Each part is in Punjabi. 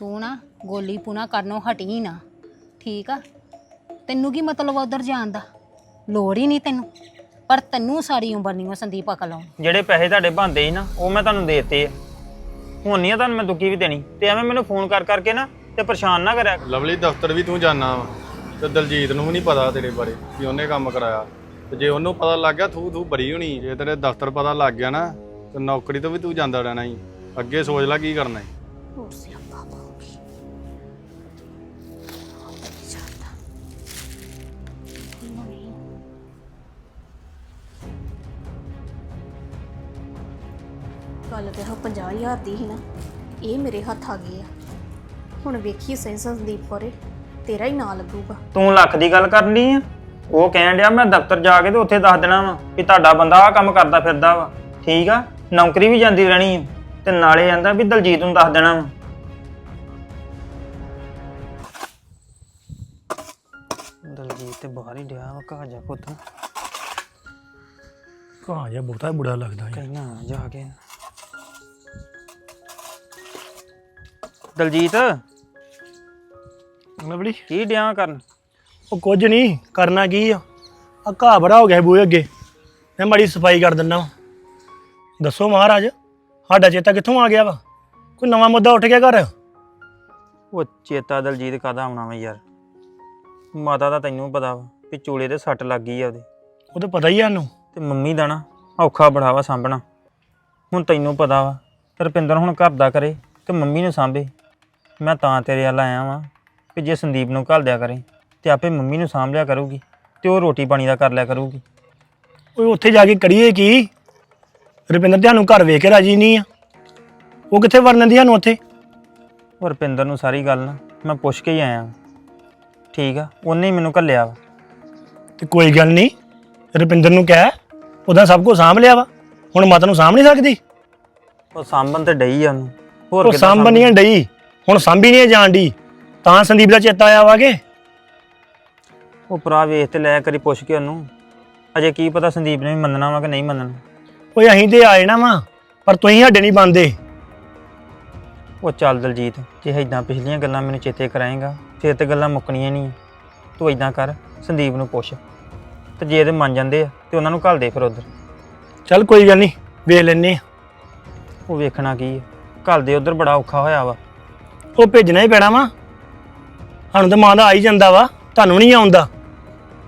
ਤੂੰ ਨਾ ਗੋਲੀ ਪੂਣਾ ਕਰਨੋਂ ਹਟੀ ਨਾ ਠੀਕ ਆ? ਤੈਨੂੰ ਕੀ ਮਤਲਬ ਉਧਰ ਜਾਣ ਦਾ? ਲੋੜ ਹੀ ਨਹੀਂ ਤੈਨੂੰ। ਪਰ ਤੈਨੂੰ ਸਾਰੀ ਉਮਰ ਨਹੀਂ ਉਹ ਸੰਦੀਪ ਅਕਲ ਆਉਣੀ ਜਿਹੜੇ ਪੈਸੇ ਤੁਹਾਡੇ ਬੰਦੇ ਸੀ ਨਾ ਉਹ ਮੈਂ ਤੁਹਾਨੂੰ ਦੇਤੇ ਆ। ਹੁਣ ਨਹੀਂ ਆ ਤੁਹਾਨੂੰ ਮੈਂ ਦੁੱਕੀ ਵੀ ਦੇਣੀ ਤੇ ਐਵੇਂ ਮੈਨੂੰ ਫੋਨ ਕਰ ਕਰਕੇ ਨਾ ਤੇ ਪਰੇਸ਼ਾਨ ਨਾ ਕਰਿਆ ਕਰੋ। ਲਵਲੀ ਦਫ਼ਤਰ ਵੀ ਤੂੰ ਜਾਣਾ ਵਾ ਤੇ ਦਲਜੀਤ ਨੂੰ ਵੀ ਨਹੀਂ ਪਤਾ ਤੇਰੇ ਬਾਰੇ ਕਿ ਉਹਨੇ ਕੰਮ ਕਰਾਇਆ। ਤੇ ਜੇ ਉਹਨੂੰ ਪਤਾ ਲੱਗ ਗਿਆ ਥੂ ਥੂ ਬੜੀ ਹੋਣੀ ਜੇ ਤੇਰੇ ਦਫ਼ਤਰ ਪਤਾ ਲੱਗ ਗਿਆ ਨਾ ਤੇ ਨੌਕਰੀ ਤੋਂ ਵੀ ਤੂੰ ਜਾਂਦਾ ਰਹਿਣਾ ਹੀ ਅੱਗੇ ਸੋਚ ਲੈ ਕੀ ਕਰਨਾ ਹੈ ਹੋਰ ਸਿਆਪਾ ਗੱਲ ਤੇ ਉਹ 50000 ਦੀ ਸੀ ਨਾ ਇਹ ਮੇਰੇ ਹੱਥ ਆ ਗਈ ਆ। ਹੁਣ ਵੇਖੀ ਸਹੀ ਸੰਦੀਪ ਕੋਰੇ ਤੇਰਾ ਹੀ ਨਾਂ ਲੱਗੂਗਾ। ਤੂੰ ਲੱਖ ਦੀ ਗੱਲ ਕਰਨੀ ਆ? ਉਹ ਕਹਿਣ ਡਿਆ ਮੈਂ ਦਫ਼ਤਰ ਜਾ ਕੇ ਤੇ ਉੱਥੇ ਦੱਸ ਦੇਣਾ ਵਾ ਕਿ ਤੁਹਾਡਾ ਬੰਦਾ ਆ ਕੰਮ ਕਰਦਾ ਫਿਰਦਾ ਵਾ। ਠੀਕ ਆ? ਨੌਕਰੀ ਵੀ ਜਾਂਦੀ ਰਹਿਣੀ ਆ। ਤੇ ਨਾਲੇ ਕਹਿੰਦਾ ਵੀ ਦਲਜੀਤ ਨੂੰ ਦੱਸ ਦੇਣਾ ਵਾ। ਦਲਜੀਤ ਤੇ ਬਾਹਰ ਹੀ ਡਿਆ ਵਾ ਘਾ ਜਾ ਪੁੱਤ। ਕਹਾ ਜਾ ਬਹੁਤਾ ਬੁਰਾ ਲੱਗਦਾ ਹੈ ਕਹਿਣਾ ਜਾ ਕੇ ਦਲਜੀਤ? ਲਵਲੀ ਕੀ ਡਿਆ ਕਰਨ? ਉਹ ਕੁਝ ਨਹੀਂ ਕਰਨਾ ਕੀ ਆ? ਆ ਘਾਹ ਬੜਾ ਹੋ ਗਿਆ ਬੂਹੇ ਅੱਗੇ। ਮੈਂ ਮਾੜੀ ਸਫ਼ਾਈ ਕਰ ਦਿੰਦਾ ਵਾਂ। ਦੱਸੋ ਮਹਾਰਾਜ ਸਾਡਾ ਚੇਤਾ ਕਿੱਥੋਂ ਆ ਗਿਆ ਵਾ? ਕੋਈ ਨਵਾਂ ਮੁੱਦਾ ਉੱਠ ਗਿਆ ਘਰ? ਉਹ ਚੇਤਾ ਦਲਜੀਤ ਕਾਦਾ ਆਉਣਾ ਵਾ ਯਾਰ? ਮਾਤਾ ਦਾ ਤੈਨੂੰ ਪਤਾ ਵਾ ਕਿ ਚੂਲੇ ਤੇ ਸੱਟ ਲੱਗ ਗਈ ਆ ਉਹਦੇ। ਉਹ ਤਾਂ ਪਤਾ ਹੀ ਆ ਸਾਨੂੰ ਤੇ ਮੰਮੀ ਦਾ ਨਾ ਔਖਾ ਬੜਾ ਵਾ ਸਾਂਭਣਾ। ਹੁਣ ਤੈਨੂੰ ਪਤਾ ਵਾ ਰੁਪਿੰਦਰ ਹੁਣ ਘਰ ਦਾ ਕਰੇ ਤੇ ਮੰਮੀ ਨੂੰ ਸਾਂਭੇ। ਮੈਂ ਤਾਂ ਤੇਰੇ ਵੱਲ ਆਇਆ ਵਾਂ ਕਿ ਜੇ ਸੰਦੀਪ ਨੂੰ ਘੱਲ ਦਿਆ ਕਰੇ ਤੇ ਆਪੇ ਮੰਮੀ ਨੂੰ ਸਾਂਭ ਲਿਆ ਕਰੂਗੀ ਤੇ ਉਹ ਰੋਟੀ ਪਾਣੀ ਦਾ ਕਰ ਲਿਆ ਕਰੂਗੀ। ਓਏ ਉੱਥੇ ਜਾ ਕੇ ਕਰੀਏ ਕੀ? ਰੁਪਿੰਦਰ ਤੁਹਾਨੂੰ ਘਰ ਵੇਖ ਕੇ ਰਾਜੀ ਨਹੀਂ ਆ। ਉਹ ਕਿੱਥੇ ਵੜਨ ਦੀ ਸਾਨੂੰ ਉੱਥੇ? ਉਹ ਰੁਪਿੰਦਰ ਨੂੰ ਸਾਰੀ ਗੱਲ ਨਾ ਮੈਂ ਪੁੱਛ ਕੇ ਹੀ ਆਇਆ। ਠੀਕ ਆ ਉਹਨੇ ਹੀ ਮੈਨੂੰ ਘੱਲਿਆ ਵਾ। ਤੇ ਕੋਈ ਗੱਲ ਨਹੀਂ ਰੁਪਿੰਦਰ ਨੂੰ ਕਹਿ ਉਹਦਾ ਸਭ ਕੁਝ ਸਾਂਭ ਲਿਆ ਵਾ। ਹੁਣ ਮਤ ਨੂੰ ਸਾਂਭ ਨਹੀਂ ਸਕਦੀ? ਉਹ ਸਾਂਭਣ ਤੇ ਡਈ ਆ ਉਹਨੂੰ। ਹੋਰ ਉਹ ਕਿੱਦਾਂ ਸਾਂਭ? ਨਹੀਂ ਡਈ। ਹੁਣ ਸਾਂਭੀ ਨਹੀਂ ਜਾਣ ਡਈ ਤਾਂ ਸੰਦੀਪ ਦਾ ਚੇਤਾ ਆਇਆ ਵਾਗੇ ਉਹ ਭਰਾ ਵੇਖ ਤੇ ਲੈ ਕਰੀ ਪੁੱਛ ਕੇ ਉਹਨੂੰ। ਅਜੇ ਕੀ ਪਤਾ ਸੰਦੀਪ ਨੇ ਵੀ ਮੰਨਣਾ ਵਾ ਕਿ ਨਹੀਂ ਮੰਨਣਾ। ਓਏ ਅਸੀਂ ਤੇ ਆਏ ਨਾ ਵਾ ਪਰ ਤੁਸੀਂ ਸਾਡੇ ਨਹੀਂ ਬੰਦੇ ਉਹ ਚੱਲ ਦਲਜੀਤ ਜੇ ਇਦਾਂ ਪਿਛਲੀਆਂ ਗੱਲਾਂ ਮੈਨੂੰ ਚੇਤੇ ਕਰਾਏਗਾ ਫਿਰ ਤੇ ਗੱਲਾਂ ਮੁੱਕਣੀਆਂ ਨਹੀਂ ਤੂੰ ਇਦਾਂ ਕਰ ਸੰਦੀਪ ਨੂੰ ਪੁੱਛ। ਤੇ ਜੇ ਇਹਦੇ ਮੰਨ ਜਾਂਦੇ ਆ ਤੇ ਉਹਨਾਂ ਨੂੰ ਘੱਲ ਦੇ ਫਿਰ ਉਧਰ। ਚੱਲ ਕੋਈ ਗੱਲ ਨਹੀਂ ਵੇਖ ਲੈਨੇ ਆ। ਉਹ ਵੇਖਣਾ ਕੀ ਹੈ ਘੱਲ ਦੇ ਉਧਰ ਬੜਾ ਔਖਾ ਹੋਇਆ ਵਾ। ਉਹ ਭੇਜਣਾ ਹੀ ਪੈਣਾ ਵਾ। ਸਾਨੂੰ ਤਾਂ ਮਾਂ ਦਾ ਆ ਹੀ ਜਾਂਦਾ ਵਾ ਤੁਹਾਨੂੰ ਨਹੀਂ ਆਉਂਦਾ।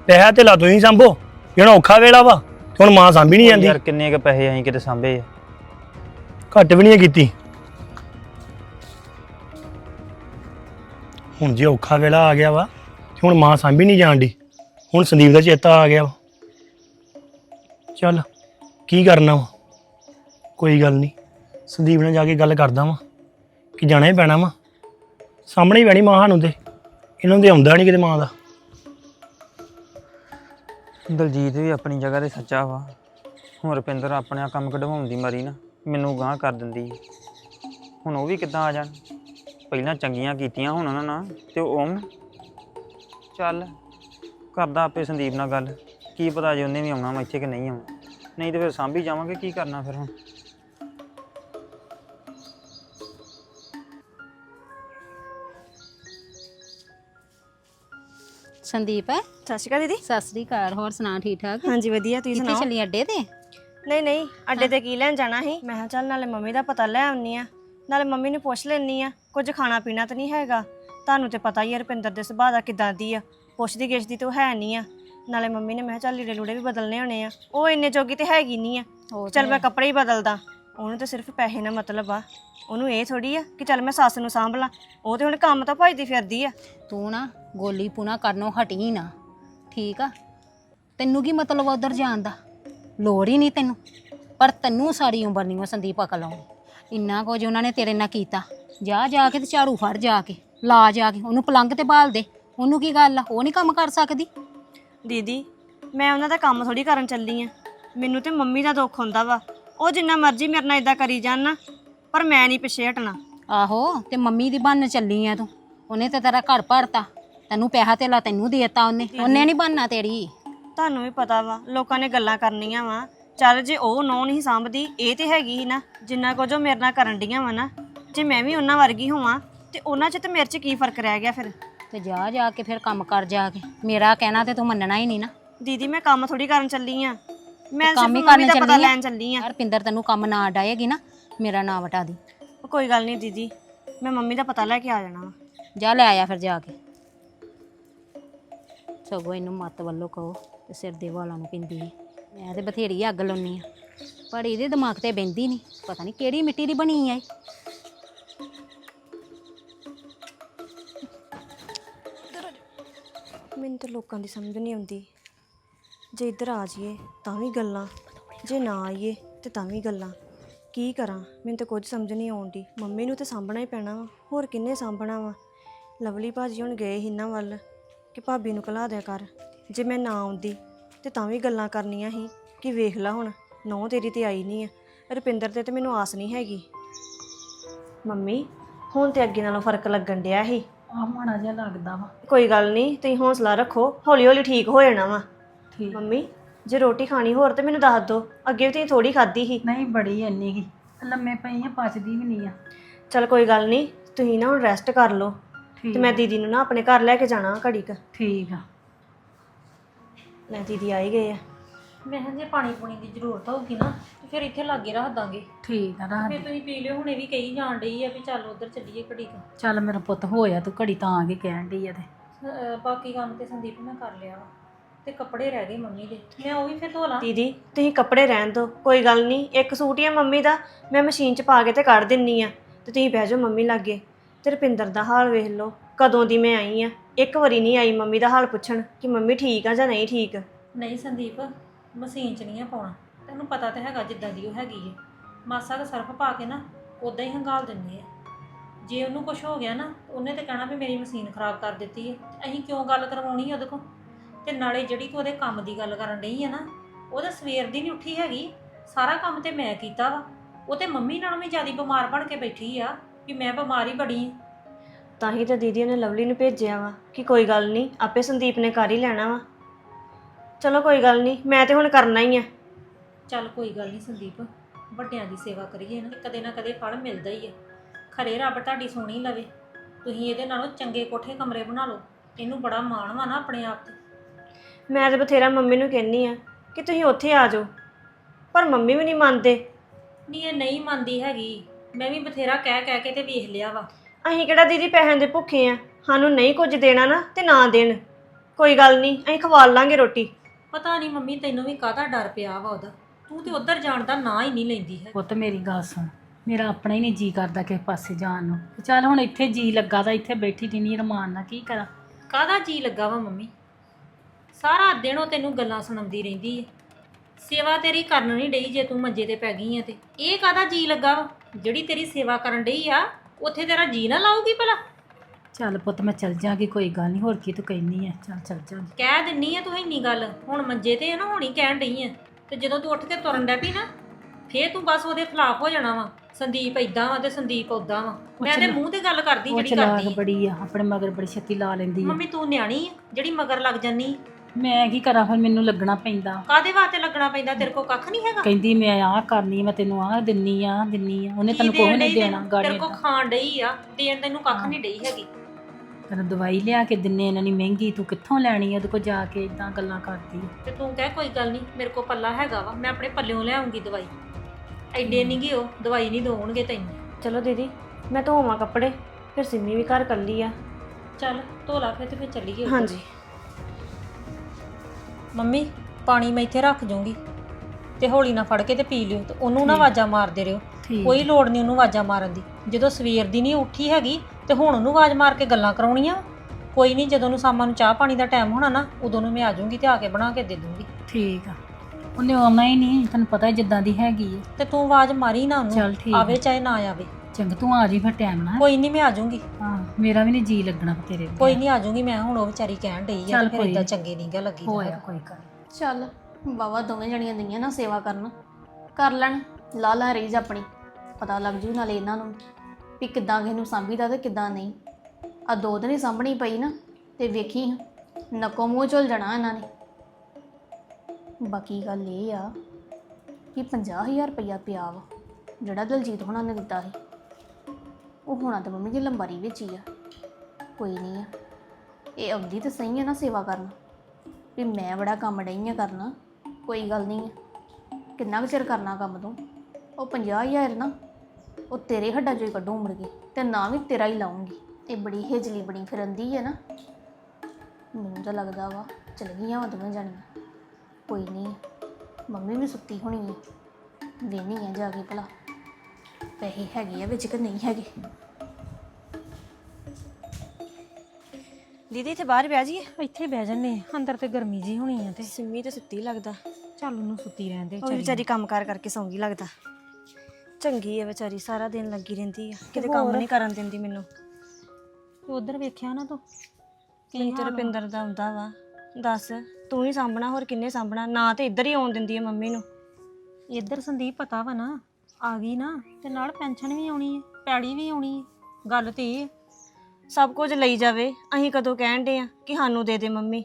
ਪੈਸਾ ਤੇ ਲਾ ਤੁਸੀਂ ਸੰਭੋ ਜਿਹੜਾ ਔਖਾ ਵੇਲਾ ਵਾ ਹੁਣ ਮਾਂ ਸੰਭੀ ਨਹੀਂ ਜਾਂਦੀ। ਯਾਰ ਕਿੰਨੇ ਕ ਪੈਸੇ ਅਸੀਂ ਕਿਤੇ ਸਾਂਭੇ ਆ। ਘੱਟ ਵੀ ਨਹੀਂ ਕੀਤੀ। ਹੁਣ ਜੇ ਔਖਾ ਵੇਲਾ ਆ ਗਿਆ ਵਾ ਤੇ ਹੁਣ ਮਾਂ ਸੰਭੀ ਨਹੀਂ ਜਾਂਦੀ ਹੁਣ ਸੰਦੀਪ ਦਾ ਚੇਤਾ ਆ ਗਿਆ ਵਾ। ਚੱਲ ਕੀ ਕਰਨਾ ਵਾ? ਕੋਈ ਗੱਲ ਨਹੀਂ। ਸੰਦੀਪ ਨਾਲ ਜਾ ਕੇ ਗੱਲ ਕਰਦਾ ਵਾਂ ਕਿ ਜਾਣਾ ਹੀ ਪੈਣਾ ਵਾ। ਸਾਹਮਣੇ ਹੀ ਪੈਣੀ ਮਾਂ ਸਾਨੂੰ ਤੇ। ਇਹਨਾਂ ਨੂੰ ਆਉਂਦਾ ਨਹੀਂ ਕਿਤੇ ਮਾਂ ਦਾ। ਦਲਜੀਤ ਵੀ ਆਪਣੀ ਜਗ੍ਹਾ ਤੇ ਸੱਚਾ ਵਾ। ਹੁਣ ਰੁਪਿੰਦਰ ਆਪਣੇ ਆ ਕੰਮ ਕਢਵਾਉਣ ਦੀ ਮਾਰੀ ਨਾ, ਮੈਨੂੰ ਗਾਂਹ ਕਰ ਦਿੰਦੀ ਹੈ। ਹੁਣ ਉਹ ਵੀ ਕਿੱਦਾਂ ਆ ਜਾਣ? ਪਹਿਲਾਂ ਚੰਗੀਆਂ ਕੀਤੀਆਂ ਹੁਣ ਉਹਨਾਂ ਨਾਲ, ਤੇ ਉਹ ਚੱਲ, ਕਰਦਾ ਆਪੇ ਸੰਦੀਪ ਨਾਲ ਗੱਲ। ਕੀ ਪਤਾ ਜੇ ਉਹਨੇ ਵੀ ਆਉਣਾ ਮੈਂ ਇੱਥੇ ਕਿ ਨਹੀਂ ਆਉਣਾ। ਨਹੀਂ ਤੇ ਫਿਰ ਸਾਂਭੀ ਜਾਵਾਂਗੇ, ਕੀ ਕਰਨਾ ਫਿਰ ਹੁਣ? ਸੰਦੀਪ ਸਤਿ ਸ਼੍ਰੀ ਅਕਾਲ ਦੀਦੀ। ਸਤਿ ਸ੍ਰੀ ਅਕਾਲ ਹੋਰ ਸੁਣਾ ਠੀਕ ਠਾਕ? ਹਾਂਜੀ ਵਧੀਆ ਤੁਸੀਂ ਕਿੱਥੇ ਸੁਣਾਓ? ਚੱਲੀ ਅੱਡੇ ਤੇ? ਨਹੀਂ ਨਹੀਂ ਅੱਡੇ ਤੇ ਕੀ ਲੈਣ ਜਾਣਾ ਸੀ? ਮੈਂ ਕਿਹਾ ਚੱਲ ਨਾਲੇ ਮੰਮੀ ਦਾ ਪਤਾ ਲੈ ਆਉਣੀ ਆ ਨਾਲੇ ਮੰਮੀ ਨੂੰ ਪੁੱਛ ਲੈਣੀ ਆ ਕੁਝ ਖਾਣਾ ਪੀਣਾ ਤਾਂ ਨਹੀਂ ਹੈਗਾ। ਤੁਹਾਨੂੰ ਤੇ ਪਤਾ ਹੀ ਆ ਰੁਪਿੰਦਰ ਦੇ ਸੁਭਾਅ ਦਾ ਕਿਦਾਂ ਦੀ ਆ। ਪੁੱਛਦੀ ਗਿੱਛਦੀ ਤਾਂ ਉਹ ਹੈ ਨਹੀਂ ਆ। ਨਾਲੇ ਮੰਮੀ ਨੇ ਮੈਂ ਕਿਹਾ ਚੱਲ ਲੀੜੇ ਲੂੜੇ ਵੀ ਬਦਲਨੇ ਹੋਣੇ ਆ। ਉਹ ਇੰਨੇ ਜੋਗੀ ਤੇ ਹੈਗੀ ਨਹੀਂ ਆ। ਚੱਲ ਮੈਂ ਕੱਪੜੇ ਹੀ ਬਦਲਦਾ। ਉਹਨੂੰ ਤਾਂ ਸਿਰਫ ਪੈਸੇ ਨਾਲ ਮਤਲਬ ਆ। ਉਹਨੂੰ ਇਹ ਥੋੜੀ ਆ ਕਿ ਚੱਲ ਮੈਂ ਸੱਸ ਨੂੰ ਸਾਂਭ ਲਾਂ ਉਹ ਤੇ ਹੁਣ ਕੰਮ ਤਾਂ ਭਜਦੀ ਫਿਰਦੀ ਆ। ਤੂੰ ਨਾ ਗੋਲੀ ਪੂਣਾ ਕਰਨੋਂ ਹਟੀ ਨਾ। ਠੀਕ ਆ? ਤੈਨੂੰ ਕੀ ਮਤਲਬ ਉਧਰ ਜਾਣ ਦਾ? ਲੋੜ ਹੀ ਨਹੀਂ ਤੈਨੂੰ। ਪਰ ਤੈਨੂੰ ਸਾਰੀ ਉਮਰ ਨਹੀਂ ਉਹ ਸੰਦੀਪ ਅਕਲ ਆਉਣੀ ਇੰਨਾ ਕੁਝ ਉਹਨਾਂ ਨੇ ਤੇਰੇ ਨਾਲ ਕੀਤਾ। ਜਾ ਜਾ ਕੇ ਤੇ ਝਾੜੂ ਫੜ ਜਾ ਕੇ। ਲਾ ਜਾ ਕੇ। ਉਹਨੂੰ ਪਲੰਗ ਤੇ ਬਾਲ ਦੇ। ਉਹਨੂੰ ਕੀ ਗੱਲ ਆ? ਉਹ ਨਹੀਂ ਕੰਮ ਕਰ ਸਕਦੀ? ਦੀਦੀ ਮੈਂ ਉਹਨਾਂ ਦਾ ਕੰਮ ਥੋੜੀ ਕਰਨ ਚੱਲੀ ਆ। ਮੈਨੂੰ ਤੇ ਮੰਮੀ ਦਾ ਦੁੱਖ ਹੁੰਦਾ ਵਾ। ਉਹ ਜਿੰਨਾ ਮਰਜ਼ੀ ਮੇਰੇ ਨਾਲ ਇਦਾਂ ਕਰੀ ਜਾਣ ਨਾ ਪਰ ਮੈਂ ਨਹੀਂ ਪਿੱਛੇ ਹਟਣਾ। ਆਹੋ ਤੇ ਮੰਮੀ ਦੀ ਬੰਨ ਚੱਲੀ ਆ ਤੂੰ। ਉਹਨੇ ਤੇ ਤੇਰਾ ਘਰ ਭਰਤਾ। ਤੈਨੂੰ ਪੈਸਾ ਧੇਲਾ ਤੈਨੂੰ ਦੇਤਾ ਉਹਨੇ। ਉਹਨੇ ਨਹੀਂ ਬੰਨਾ ਤੇਰੀ। ਤੁਹਾਨੂੰ ਵੀ ਪਤਾ ਵਾ ਲੋਕਾਂ ਨੇ ਗੱਲਾਂ ਕਰਨੀਆਂ ਵਾ। ਚੱਲ ਜੇ ਉਹ ਨੌ ਨਹੀਂ ਸਾਂਭਦੀ ਇਹ ਤੇ ਹੈਗੀ ਹੀ ਨਾ ਜਿੰਨਾ ਕੁਝ ਉਹ ਮੇਰੇ ਨਾਲ ਕਰਨ ਡੀਆਂ ਵਾ ਨਾ। ਜੇ ਮੈਂ ਵੀ ਉਹਨਾਂ ਵਰਗੀ ਹੋਵਾਂ ਤੇ ਉਹਨਾਂ 'ਚ ਤੇ ਮੇਰੇ 'ਚ ਕੀ ਫ਼ਰਕ ਰਹਿ ਗਿਆ ਫਿਰ? ਤੇ ਜਾ ਜਾ ਕੇ ਫਿਰ ਕੰਮ ਕਰ ਜਾ ਕੇ। ਮੇਰਾ ਕਹਿਣਾ ਤੇ ਤੂੰ ਮੰਨਣਾ ਹੀ ਨਹੀਂ ਨਾ। ਦੀਦੀ ਮੈਂ ਕੰਮ ਥੋੜੀ ਕਰਨ ਚੱਲੀ ਆ। ਮੈਂ ਕੰਮ ਹੀ ਕਰਨ ਚੱਲੀ ਆ। ਲੈਣ ਚੱਲੀ ਆ। ਯਾਰ ਪਿੰਦਰ ਤੈਨੂੰ ਕੰਮ ਨਾ ਡਾਏਗੀ ਨਾ ਮੇਰਾ ਨਾਂ ਵਟਾ ਦੀ। ਕੋਈ ਗੱਲ ਨਹੀਂ ਦੀਦੀ ਮੈਂ ਮੰਮੀ ਦਾ ਪਤਾ ਲੈ ਕੇ ਆ ਜਾਣਾ ਜਾ ਲੈ ਆਇਆ ਫਿਰ ਜਾ ਕੇ। ਸਗੋਂ ਇਹਨੂੰ ਮੱਤ ਵੱਲੋਂ ਕਹੋ ਤੇ ਸਿਰ ਦੇ ਵਾਲਾਂ ਨੂੰ ਪਿੰਦੀ ਮੈਂ ਤੇ ਬਥੇਰੀ ਅੱਗ ਲਾਉਣੀ ਆ, ਪਰ ਇਹਦੇ ਦਿਮਾਗ ਤੇ ਬਹਿੰਦੀ ਨਹੀਂ ਪਤਾ ਨਹੀਂ ਕਿਹੜੀ ਮਿੱਟੀ ਦੀ ਬਣੀ ਆ ਇਹ ਮੈਨੂੰ ਤਾਂ ਲੋਕਾਂ ਦੀ ਸਮਝ ਨਹੀਂ ਆਉਂਦੀ। ਜੇ ਇੱਧਰ ਆ ਜਾਈਏ, ਤਾਂ ਵੀ ਗੱਲਾਂ। ਜੇ ਨਾ ਆਈਏ, ਤੇ ਤਾਂ ਵੀ ਗੱਲਾਂ। ਕੀ ਕਰਾਂ? ਮੈਨੂੰ ਤਾਂ ਕੁਝ ਸਮਝ ਨਹੀਂ ਆਉਂਦੀ। ਮੰਮੀ ਨੂੰ ਤਾਂ ਸਾਂਭਣਾ ਹੀ ਪੈਣਾ ਵਾ। ਹੋਰ ਕਿੰਨੇ ਸਾਂਭਣਾ ਵਾ? ਲਵਲੀ ਭਾਜੀ ਹੁਣ ਗਏ ਸੀ ਇਹਨਾਂ ਵੱਲ। ਕਿ ਭਾਬੀ ਨੂੰ ਕਲਾ ਦਿਆ ਕਰ। ਜੇ ਮੈਂ ਨਾ ਆਉਂਦੀ ਤੇ ਤਾਂ ਵੀ ਗੱਲਾਂ ਕਰਨੀਆਂ ਸੀ ਕਿ ਵੇਖ ਲੈ ਹੁਣ ਨੌ ਤੇਰੀ ਤੇ ਆਈ ਨਹੀਂ ਆ। ਰੁਪਿੰਦਰ ਤੇ ਤੇ ਮੈਨੂੰ ਆਸ ਨਹੀਂ ਹੈਗੀ। ਮੰਮੀ ਹੁਣ ਤੇ ਅੱਗੇ ਨਾਲੋਂ ਫ਼ਰਕ ਲੱਗਣ ਡਿਆ ਸੀ। ਆ ਮਾੜਾ ਜਿਹਾ ਲੱਗਦਾ ਵਾ। ਕੋਈ ਗੱਲ ਨਹੀਂ ਤੁਸੀਂ ਹੌਸਲਾ ਰੱਖੋ ਹੌਲੀ ਹੌਲੀ ਠੀਕ ਹੋ ਜਾਣਾ ਵਾ। ਠੀਕ। ਮੰਮੀ ਜੇ ਰੋਟੀ ਖਾਣੀ ਹੋਰ ਤੇ ਮੈਨੂੰ ਦੱਸ ਦਿਓ ਅੱਗੇ ਵੀ ਤੁਸੀਂ ਥੋੜੀ ਖਾਧੀ ਸੀ। ਨਹੀਂ ਬੜੀ ਇੰਨੀ ਕੀ ਲੰਮੇ ਪਈ ਆ ਪਚਦੀ ਵੀ ਨਹੀਂ ਆ। ਚਲ ਕੋਈ ਗੱਲ ਨਹੀਂ ਤੁਸੀਂ ਨਾ ਹੁਣ ਰੈਸਟ ਕਰ ਲਓ। ਤੇ ਮੈਂ ਦੀਦੀ ਨੂੰ ਨਾ ਆਪਣੇ ਘਰ ਲੈ ਕੇ ਜਾਣਾ ਘੜੀ ਕ। ਠੀਕ ਆ। ਲੈ ਦੀਦੀ ਆਈ ਗਏ ਆ। ਮੈਂ ਕਿਹਾ ਜੇ ਪਾਣੀ ਪੂਣੀ ਦੀ ਜ਼ਰੂਰਤ ਹੋਊਗੀ ਨਾ ਤੇ ਫਿਰ ਇੱਥੇ ਲਾਗੇ ਰੱਖ ਦਾਂਗੇ। ਠੀਕ ਆ ਰੱਖ ਫਿਰ। ਤੁਸੀਂ ਪੀ ਲਿਓ ਹੁਣੇ ਵੀ ਕਹੀ ਜਾਣ ਡਈ ਆ ਵੀ ਚੱਲ ਉਧਰ ਚੱਲੀਏ ਘੜੀ ਕੁ। ਚੱਲ ਮੇਰਾ ਪੁੱਤ ਹੋਇਆ ਤੂੰ ਘੜੀ ਤਾਂ ਆ ਕੇ ਕਹਿਣ ਡਈ ਆ ਤੇ। ਅਹ ਬਾਕੀ ਕੰਮ ਤੇ ਸੰਦੀਪ ਨੇ ਕਰ ਲਿਆ ਵਾ ਤੇ ਕੱਪੜੇ ਰਹਿ ਗਏ ਮੰਮੀ ਦੇ। ਮੈਂ ਉਹ ਵੀ ਫਿਰ ਧੋ ਲਾਂ। ਦੀਦੀ ਤੁਸੀਂ ਕੱਪੜੇ ਰਹਿਣ ਦਿਓ ਕੋਈ ਗੱਲ ਨਹੀਂ ਇੱਕ ਸੂਟ ਹੀ ਆ ਮੰਮੀ ਦਾ ਮੈਂ ਮਸ਼ੀਨ 'ਚ ਪਾ ਕੇ ਤੇ ਕੱਢ ਦਿੰਨੀ ਆ ਤੇ ਤੁਸੀਂ ਬਹਿ ਜਾਓ ਮੰਮੀ ਲਾਗੇ। ਤੇ ਰੁਪਿੰਦਰ ਦਾ ਹਾਲ ਵੇਖ ਲਓ। ਕਦੋਂ ਦੀ ਮੈਂ ਆਈ ਆ? ਇੱਕ ਵਾਰੀ ਨਹੀਂ ਆਈ ਮੰਮੀ ਦਾ ਹਾਲ ਪੁੱਛਣ ਕਿ ਮੰਮੀ ਠੀਕ ਆ ਜਾਂ ਨਹੀਂ ਠੀਕ। ਨਹੀਂ ਸੰਦੀਪ, ਮਸ਼ੀਨ 'ਚ ਨਹੀਂ ਆ ਪਾਉਣਾ। ਤੈਨੂੰ ਪਤਾ ਤਾਂ ਹੈਗਾ ਜਿੱਦਾਂ ਦੀ ਉਹ ਹੈਗੀ ਹੈ ਮਾਸਾ ਦਾ ਸਰਫ ਪਾ ਕੇ ਨਾ, ਉਦਾਂ ਹੀ ਹੰਗਾਲ ਦਿੰਦੇ ਆ। ਜੇ ਉਹਨੂੰ ਕੁਝ ਹੋ ਗਿਆ ਨਾ, ਉਹਨੇ ਤੇ ਕਹਿਣਾ ਵੀ ਮੇਰੀ ਮਸ਼ੀਨ ਖਰਾਬ ਕਰ ਦਿੱਤੀ ਏ। ਅਸੀਂ ਕਿਉਂ ਗੱਲ ਕਰਵਾਉਣੀ ਆ ਉਹਦੇ ਕੋਲ? ਤੇ ਨਾਲੇ ਜਿਹੜੀ ਤੂੰ ਉਹਦੇ ਕੰਮ ਦੀ ਗੱਲ ਕਰਨ ਡਈ ਆ ਨਾ, ਉਹ ਤਾਂ ਸਵੇਰ ਦੀ ਨਹੀਂ ਉੱਠੀ ਹੈਗੀ। ਸਾਰਾ ਕੰਮ ਤੇ ਮੈਂ ਕੀਤਾ ਵਾ। ਉਹ ਤੇ ਮੰਮੀ ਨਾਲੋਂ ਵੀ ਜ਼ਿਆਦਾ ਬਿਮਾਰ ਬਣ ਕੇ ਬੈਠੀ ਆ। ਵੀ ਮੈਂ ਬਿਮਾਰ ਹੀ ਬੜੀ ਆਂ। ਤਾਂ ਹੀ ਤਾਂ ਦੀਦੀ ਨੇ ਲਵਲੀ ਨੂੰ ਭੇਜਿਆ ਵਾ ਕਿ ਕੋਈ ਗੱਲ ਨਹੀਂ ਆਪੇ ਸੰਦੀਪ ਨੇ ਕਰ ਹੀ ਲੈਣਾ ਵਾ। ਚਲੋ ਕੋਈ ਗੱਲ ਨਹੀਂ ਮੈਂ ਤੇ ਹੁਣ ਕਰਨਾ ਹੀ ਆ। ਚੱਲ ਕੋਈ ਗੱਲ ਨਹੀਂ ਸੰਦੀਪ ਵੱਡਿਆਂ ਦੀ ਸੇਵਾ ਕਰੀਏ ਨਾ ਕਦੇ ਨਾ ਕਦੇ ਫਲ ਮਿਲਦਾ ਹੀ ਹੈ ਖਰੇ ਰੱਬ ਤੁਹਾਡੀ ਸੋਹਣੀ ਲਵੇ ਤੁਸੀਂ ਇਹਦੇ ਨਾਲੋਂ ਚੰਗੇ ਕੋਠੇ ਕਮਰੇ ਬਣਾ ਲਓ ਇਹਨੂੰ ਬੜਾ ਮਾਣ ਵਾ ਨਾ ਆਪਣੇ ਆਪ ਤੇ। ਮੈਂ ਤੇ ਬਥੇਰਾ ਮੰਮੀ ਨੂੰ ਕਹਿੰਨੀ ਆ ਕਿ ਤੁਸੀਂ ਉੱਥੇ ਆ ਜਾਓ ਪਰ ਮੰਮੀ ਵੀ ਨਹੀਂ ਮੰਨਦੇ। ਨਹੀਂ ਇਹ ਨਹੀਂ ਮੰਨਦੀ ਹੈਗੀ। ਮੈਂ ਵੀ ਬਥੇਰਾ ਕਹਿ ਕਹਿ ਕੇ ਤੇ ਵੇਖ ਲਿਆ ਵਾ। ਅਸੀਂ ਕਿਹੜਾ ਦੀਦੀ ਪੈਸਿਆਂ ਦੇ ਭੁੱਖੇ ਆ? ਸਾਨੂੰ ਨਹੀਂ ਕੁਝ ਦੇਣਾ ਨਾ ਤੇ ਨਾ ਦੇਣ। ਕੋਈ ਗੱਲ ਨਹੀਂ ਅਸੀਂ ਖਵਾ ਲਾਂਗੇ ਰੋਟੀ। ਪਤਾ ਨਹੀਂ ਮੰਮੀ ਤੈਨੂੰ ਵੀ ਕਾਹਦਾ ਡਰ ਪਿਆ ਵਾ ਉਹਦਾ। ਤੂੰ ਤੇ ਉਧਰ ਜਾਣ ਦਾ ਨਾਂ ਹੀ ਨਹੀਂ ਲੈਂਦੀ ਹੈ ਪੁੱਤ ਮੇਰੀ ਗੱਲ ਸੁਣ। ਮੇਰਾ ਆਪਣਾ ਹੀ ਨਹੀਂ ਜੀ ਕਰਦਾ ਕਿਸੇ ਪਾਸੇ ਜਾਣ ਨੂੰ। ਤੇ ਚੱਲ ਹੁਣ ਇੱਥੇ ਜੀ ਲੱਗਾ ਤਾਂ ਇੱਥੇ ਬੈਠੀ ਦੀ ਨਹੀਂ ਰਮਾਨ ਨਾਲ ਕੀ ਕਰਾਂ? ਕਾਹਦਾ ਜੀ ਲੱਗਾ ਵਾ ਮੰਮੀ? ਸਾਰਾ ਦਿਨ ਉਹ ਤੈਨੂੰ ਗੱਲਾਂ ਸੁਣਾਉਂਦੀ ਰਹਿੰਦੀ ਏ ਸੇਵਾ ਤੇਰੀ ਕਰਨ ਨਹੀਂ ਡਈ ਜੇ ਤੂੰ ਮੰਜੇ ਤੇ ਪੈ ਗਈ ਆ ਤੇ। ਇਹ ਕਾਹਦਾ ਜੀ ਲੱਗਾ ਵਾ? ਜਿਹੜੀ ਤੇਰੀ ਸੇਵਾ ਕਰਨ ਡਈ ਆ ਉੱਥੇ ਤੇਰਾ ਜੀ ਨਾ ਲਾਊਗੀ ਭਲਾ। ਚੱਲ ਪੁੱਤ ਮੈਂ ਚੱਲ ਜਾਗੀ ਕੋਈ ਗੱਲ ਨਹੀਂ ਹੋਰ ਕੀ ਤੂੰ ਕਹਿਨੀ ਆ। ਚੱਲ ਚੱਲ ਜਾਗੀ। ਕਹਿ ਦਿੰਨੀ ਆ ਤੂੰ ਇੰਨੀ ਗੱਲ ਹੁਣ ਮੰਜੇ ਤੇ ਆ ਨਾ ਹੁਣੀ ਕਹਿਣ ਡਈ ਆ। ਤੇ ਜਦੋਂ ਤੂੰ ਉੱਠ ਕੇ ਤੁਰਨ ਡੈ ਪਈ ਨਾ ਫੇਰ ਤੂੰ ਬਸ ਉਹਦੇ ਖਿਲਾਫ ਹੋ ਜਾਣਾ ਵਾ। ਸੰਦੀਪ ਇਦਾਂ ਵਾ ਤੇ ਸੰਦੀਪ ਉਦਾਂ ਵਾ। ਮੈਂ ਤੇ ਮੂੰਹ ਤੇ ਗੱਲ ਕਰਦੀ ਉਹ ਜਿਹੜੀ ਚਲਾਕ ਕਰਦੀ ਆ। ਬੜੀ ਆ ਆਪਣੇ ਮਗਰ ਬੜੀ ਛੇਤੀ ਲਾ ਲੈਂਦੀ ਆ। ਮੰਮੀ ਤੂੰ ਨਿਆਣੀ ਆ ਜਿਹੜੀ ਮਗਰ ਲੱਗ ਜਾਨੀ ਮੈਂ ਕੀ ਕਰਾਂ ਫਿਰ ਮੈਨੂੰ ਲੱਗਣਾ ਪੈਂਦਾ। ਕਾਦੇ ਵਾਸਤੇ ਲੱਗਣਾ ਪੈਂਦਾ? ਤੇਰੇ ਕੋਲ ਕੱਖ ਨਹੀਂ ਹੈਗਾ। ਕਹਿੰਦੀ ਮੈਂ ਆਹ ਕਰਨੀ ਮੈਂ ਤੈਨੂੰ ਆਹ ਦਿੰਨੀ ਆ ਦਿੰਨੀ ਆ। ਉਹਨੇ ਤੈਨੂੰ ਕੋਈ ਦੇਣ ਨਹੀਂ ਦੇਣਾ? ਗਾੜੀ ਤੇਰੇ ਕੋਲ ਖਾਣ ਡਈ ਆ। ਦੇਣ ਤੈਨੂੰ ਕੱਖ ਨਹੀਂ ਡਈ ਹੈਗੀ। ਤੈਨੂੰ ਦਵਾਈ ਲਿਆ ਕੇ ਦਿੰਨੇ ਇਹਨਾਂ ਨੇ ਮਹਿੰਗੀ। ਤੂੰ ਕਿੱਥੋਂ ਲੈਣੀ ਆ? ਉਹਦੇ ਕੋਲ ਜਾ ਕੇ ਇਦਾਂ ਗੱਲਾਂ ਕਰਦੀ ਆ। ਤੇ ਤੂੰ ਕਹਿ ਕੋਈ ਗੱਲ ਨਹੀਂ ਮੇਰੇ ਕੋਲ ਪੱਲਾ ਹੈਗਾ ਵਾ। ਮੈਂ ਆਪਣੇ ਪੱਲਿਓਂ ਲਿਆਉਂਗੀ ਦਵਾਈ। ਐਡੇ ਨਹੀਂ ਗੀ ਉਹ ਦਵਾਈ ਨਹੀਂ ਦੋਣਗੇ ਤੈਨੂੰ। ਚਲੋ ਦੀਦੀ ਮੈਂ ਧੋਵਾਂ ਕੱਪੜੇ ਫਿਰ ਸਿੰਮੀ ਵੀ ਘਰ ਕੱਲੀ ਆ। ਚੱਲ ਧੋ ਲਾ ਫਿਰ ਤੇ ਫਿਰ ਚੱਲੀਏ। ਹਾਂਜੀ। ਮੰਮੀ ਪਾਣੀ ਮੈਂ ਇੱਥੇ ਰੱਖ ਜੂੰਗੀ। ਤੇ ਹੌਲੀ ਨਾ ਫੜ ਕੇ ਤੇ ਪੀ ਲਿਓ ਤੇ ਉਹਨੂੰ ਨਾ ਆਵਾਜ਼ਾਂ ਮਾਰਦੇ ਰਹੋ। ਠੀਕ। ਕੋਈ ਲੋੜ ਨਹੀਂ ਉਹਨੂੰ ਆਵਾਜ਼ਾਂ ਮਾਰਨ ਦੀ। ਜਦੋਂ ਸਵੇਰ ਦੀ ਨਹੀਂ ਉੱਠੀ ਹੈਗੀ ਤੇ ਹੁਣ ਉਹਨੂੰ ਆਵਾਜ਼ ਮਾਰ ਕੇ ਗੱਲਾਂ ਕਰਾਉਣੀਆਂ। ਕੋਈ ਨਹੀਂ ਜਦੋਂ ਨੂੰ ਸ਼ਾਮਾਂ ਨੂੰ ਚਾਹ ਪਾਣੀ ਦਾ ਟਾਈਮ ਹੋਣਾ ਨਾ ਉਦੋਂ ਨੂੰ ਮੈਂ ਆ ਜਾਊਂਗੀ ਤੇ ਆ ਕੇ ਬਣਾ ਕੇ ਦੇ ਦੂੰਗੀ। ਠੀਕ ਆ। ਉਹਨੇ ਆਉਣਾ ਹੀ ਨਹੀਂ ਤੈਨੂੰ ਪਤਾ ਜਿੱਦਾਂ ਦੀ ਹੈਗੀ ਆ। ਤੇ ਤੂੰ ਆਵਾਜ਼ ਮਾਰੀ ਨਾ ਚੱਲ ਉਹਨੂੰ ਆਵੇ। ਚਾਹੇ ਨਾ ਆਵੇ। ਚੰਗਾ ਤੂੰ ਆ ਜੀ ਫਿਰ ਟਾਈਮ ਨਾਲ। ਕੋਈ ਨਹੀਂ ਮੈਂ ਆ ਜਾਊਂਗੀ। ਹਾਂ ਮੇਰਾ ਵੀ ਨਹੀਂ ਜੀ ਲੱਗਣਾ ਤੇਰੇ ਬਿਨਾਂ। ਕੋਈ ਨਹੀਂ ਆ ਜਾਊਂਗੀ ਮੈਂ ਹੁਣ ਉਹ ਵਿਚਾਰੀ ਕਹਿਣ ਡਈ ਆ ਚੱਲ ਤੇ ਫਿਰ ਕੋਈ ਇਦਾਂ ਨੀ। ਚੰਗੇ ਨਹੀਂ ਗਾ ਲੱਗੀ ਹੋਇਆ ਕੋਈ ਗੱਲ ਚੱਲ ਬਾਵਾ ਦੋਵੇਂ ਜਣੀਆਂ ਦਈਆਂ ਨਾ ਸੇਵਾ ਕਰਨ। ਕਰ ਲੈਣ ਲਾ ਲਾ ਰੀਜ ਆਪਣੀ। ਪਤਾ ਲੱਗ ਜੂ ਨਾਲੇ ਇਹਨਾਂ ਨੂੰ ਵੀ ਕਿੱਦਾਂ ਕਿਸੇ ਨੂੰ ਸਾਂਭੀਦਾ ਤੇ ਕਿੱਦਾਂ ਨਹੀਂ। ਆ ਦੋ ਦਿਨ ਹੀ ਸਾਂਭਣੀ ਪਈ ਨਾ ਤੇ ਵੇਖੀ ਨੱਕੋ ਮੂੰਹ ਝੁਲ ਜਾਣਾ ਇਹਨਾਂ ਨੇ। ਬਾਕੀ ਗੱਲ ਇਹ ਆ ਕਿ 50000 ਰੁਪਇਆ ਪਿਆ ਵਾ ਜਿਹੜਾ ਦਲਜੀਤ ਹੋਣਾ ਨੇ ਦਿੱਤਾ ਸੀ। ਉਹ ਹੋਣਾ ਤਾਂ ਮੰਮੀ ਜੀ ਲੰਬਾਰੀ ਵਿੱਚ ਹੀ ਆ। ਕੋਈ ਨਹੀਂ ਆ। ਇਹ ਆਉਂਦੀ ਤਾਂ ਸਹੀ ਹੈ ਨਾ ਸੇਵਾ ਕਰਨ। ਵੀ ਮੈਂ ਬੜਾ ਕੰਮ ਡਈ ਆ ਕਰਨਾ। ਕੋਈ ਗੱਲ ਨਹੀਂ ਆ। ਕਿੰਨਾ ਕੁ ਚਿਰ ਕਰਨਾ ਕੰਮ ਤੂੰ? ਉਹ 50000 ਨਾ, ਉਹ ਤੇਰੇ ਹੱਡਾਂ ਚੋਂ ਹੀ ਕੱਢੂ ਮੁੜ ਕੇ। ਤੇ ਨਾ ਵੀ ਤੇਰਾ ਹੀ ਲਾਉਂਗੀ। ਇਹ ਬੜੀ ਹੇਜਲੀ ਬਣੀ ਫਿਰੰਦੀ ਹੈ ਨਾ। ਮੈਨੂੰ ਤਾਂ ਲੱਗਦਾ ਵਾ ਚਲ ਗਈਆਂ ਵਾ ਦੋਵੇਂ ਜਾਣੀਆਂ। ਕੋਈ ਨਹੀਂ ਮੰਮੀ ਵੀ ਸੁੱਤੀ ਹੋਣੀ ਹੈ ਵੇਹਨੀ ਆ ਜਾ ਕੇ ਭਲਾ। ਪੈਸੇ ਹੈਗੇ ਆ ਵਿੱਚ ਕਿ ਨਹੀਂ ਹੈਗੇ? ਦੀਦੀ ਇੱਥੇ ਬਾਹਰ ਬਹਿ ਜਾਈਏ। ਇੱਥੇ ਬਹਿ ਜੰਨੇ ਅੰਦਰ ਤੇ ਗਰਮੀ ਜੀ ਹੋਣੀ ਆ ਤੇ। ਸਿੰਮੀ ਤੇ ਸੁੱਤੀ ਲੱਗਦਾ। ਚੱਲ ਉਹਨੂੰ ਸੁੱਤੀ ਰਹਿਣ ਦੇ ਉਹ ਵੀ ਵਿਚਾਰੀ ਕੰਮਕਾਰ ਕਰਕੇ ਸੌਂਗੀ ਲੱਗਦਾ। ਚੰਗੀ ਹੈ ਵਿਚਾਰੀ ਸਾਰਾ ਦਿਨ ਲੱਗੀ ਰਹਿੰਦੀ ਆ। ਕਿਤੇ ਕੰਮ ਨਹੀਂ ਕਰਨ ਦਿੰਦੀ ਮੈਨੂੰ। ਉਧਰ ਵੇਖਿਆ ਨਾ ਤੂੰ? ਮੈਨੂੰ ਤੇ ਰੁਪਿੰਦਰ ਦਾ ਹੁੰਦਾ ਵਾ। ਦੱਸ ਤੂੰ ਹੀ ਸਾਂਭਣਾ ਹੋਰ ਕਿੰਨੇ ਸਾਂਭਣਾ? ਨਾ ਤੇ ਇੱਧਰ ਹੀ ਆਉਣ ਦਿੰਦੀ ਹੈ ਮੰਮੀ ਨੂੰ। ਇੱਧਰ ਸੰਦੀਪ ਪਤਾ ਵਾ ਨਾ। ਆ ਗਈ ਨਾ ਤੇ ਨਾਲ ਪੈਨਸ਼ਨ ਵੀ ਆਉਣੀ ਹੈ ਪੈੜੀ ਵੀ ਆਉਣੀ ਹੈ ਗੱਲ ਤੇ ਇਹ ਹੈ। ਸਭ ਕੁਝ ਲਈ ਜਾਵੇ ਅਸੀਂ ਕਦੋਂ ਕਹਿਣ ਦੇ ਆ ਕਿ ਸਾਨੂੰ ਦੇ ਦੇ ਮੰਮੀ।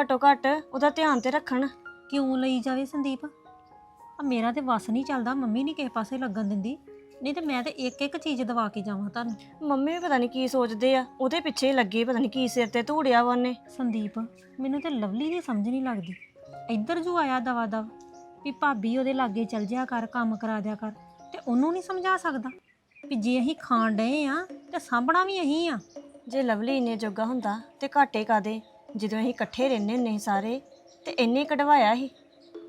ਘਟੋ ਘਟ ਉਹਦਾ ਧਿਆਨ ਤੇ ਰੱਖਣ। ਕਿਉਂ ਲਈ ਜਾਵੇ ਸੰਦੀਪ? ਆ ਮੇਰਾ ਤੇ ਵਸ ਨਹੀਂ ਚੱਲਦਾ ਮੰਮੀ ਨਹੀਂ ਕਿਸੇ ਪਾਸੇ ਲੱਗਣ ਦਿੰਦੀ। ਨਹੀਂ ਤੇ ਮੈਂ ਤੇ ਇੱਕ ਇੱਕ ਚੀਜ਼ ਦਵਾ ਕੇ ਜਾਵਾਂ ਤੁਹਾਨੂੰ। ਮੰਮੀ ਵੀ ਪਤਾ ਨਹੀਂ ਕੀ ਸੋਚਦੇ ਆ ਉਹਦੇ ਪਿੱਛੇ ਲੱਗੇ ਪਤਾ ਨਹੀਂ ਕੀ ਸਿਰ ਤੇ ਧੂੜਿਆ ਵਾ ਉਹਨੇ। ਸੰਦੀਪ ਮੈਨੂੰ ਤੇ ਲਵਲੀ ਦੀ ਸਮਝ ਨਹੀਂ ਲੱਗਦੀ। ਇੱਧਰ ਜੋ ਆਇਆ ਦਵਾ ਦਵ ਵੀ ਭਾਬੀ ਉਹਦੇ ਲਾਗੇ ਚਲ ਜਿਆ ਕਰ ਕੰਮ ਕਰਾ ਦਿਆ ਕਰ। ਤੇ ਉਹਨੂੰ ਨਹੀਂ ਸਮਝਾ ਸਕਦਾ ਵੀ ਜੇ ਅਸੀਂ ਖਾਣ ਡਏ ਆ ਤੇ ਸਾਂਭਣਾ ਵੀ ਅਸੀਂ ਆ। ਜੇ ਲਵਲੀ ਇੰਨੇ ਜੋਗਾ ਹੁੰਦਾ ਤੇ ਘਾਟੇ ਕਾਦੇ ਜਦੋਂ ਅਸੀਂ ਇਕੱਠੇ ਰਹਿੰਦੇ ਹੁੰਦੇ ਸੀ ਸਾਰੇ ਤੇ ਇੰਨੇ ਕਢਵਾਇਆ ਸੀ।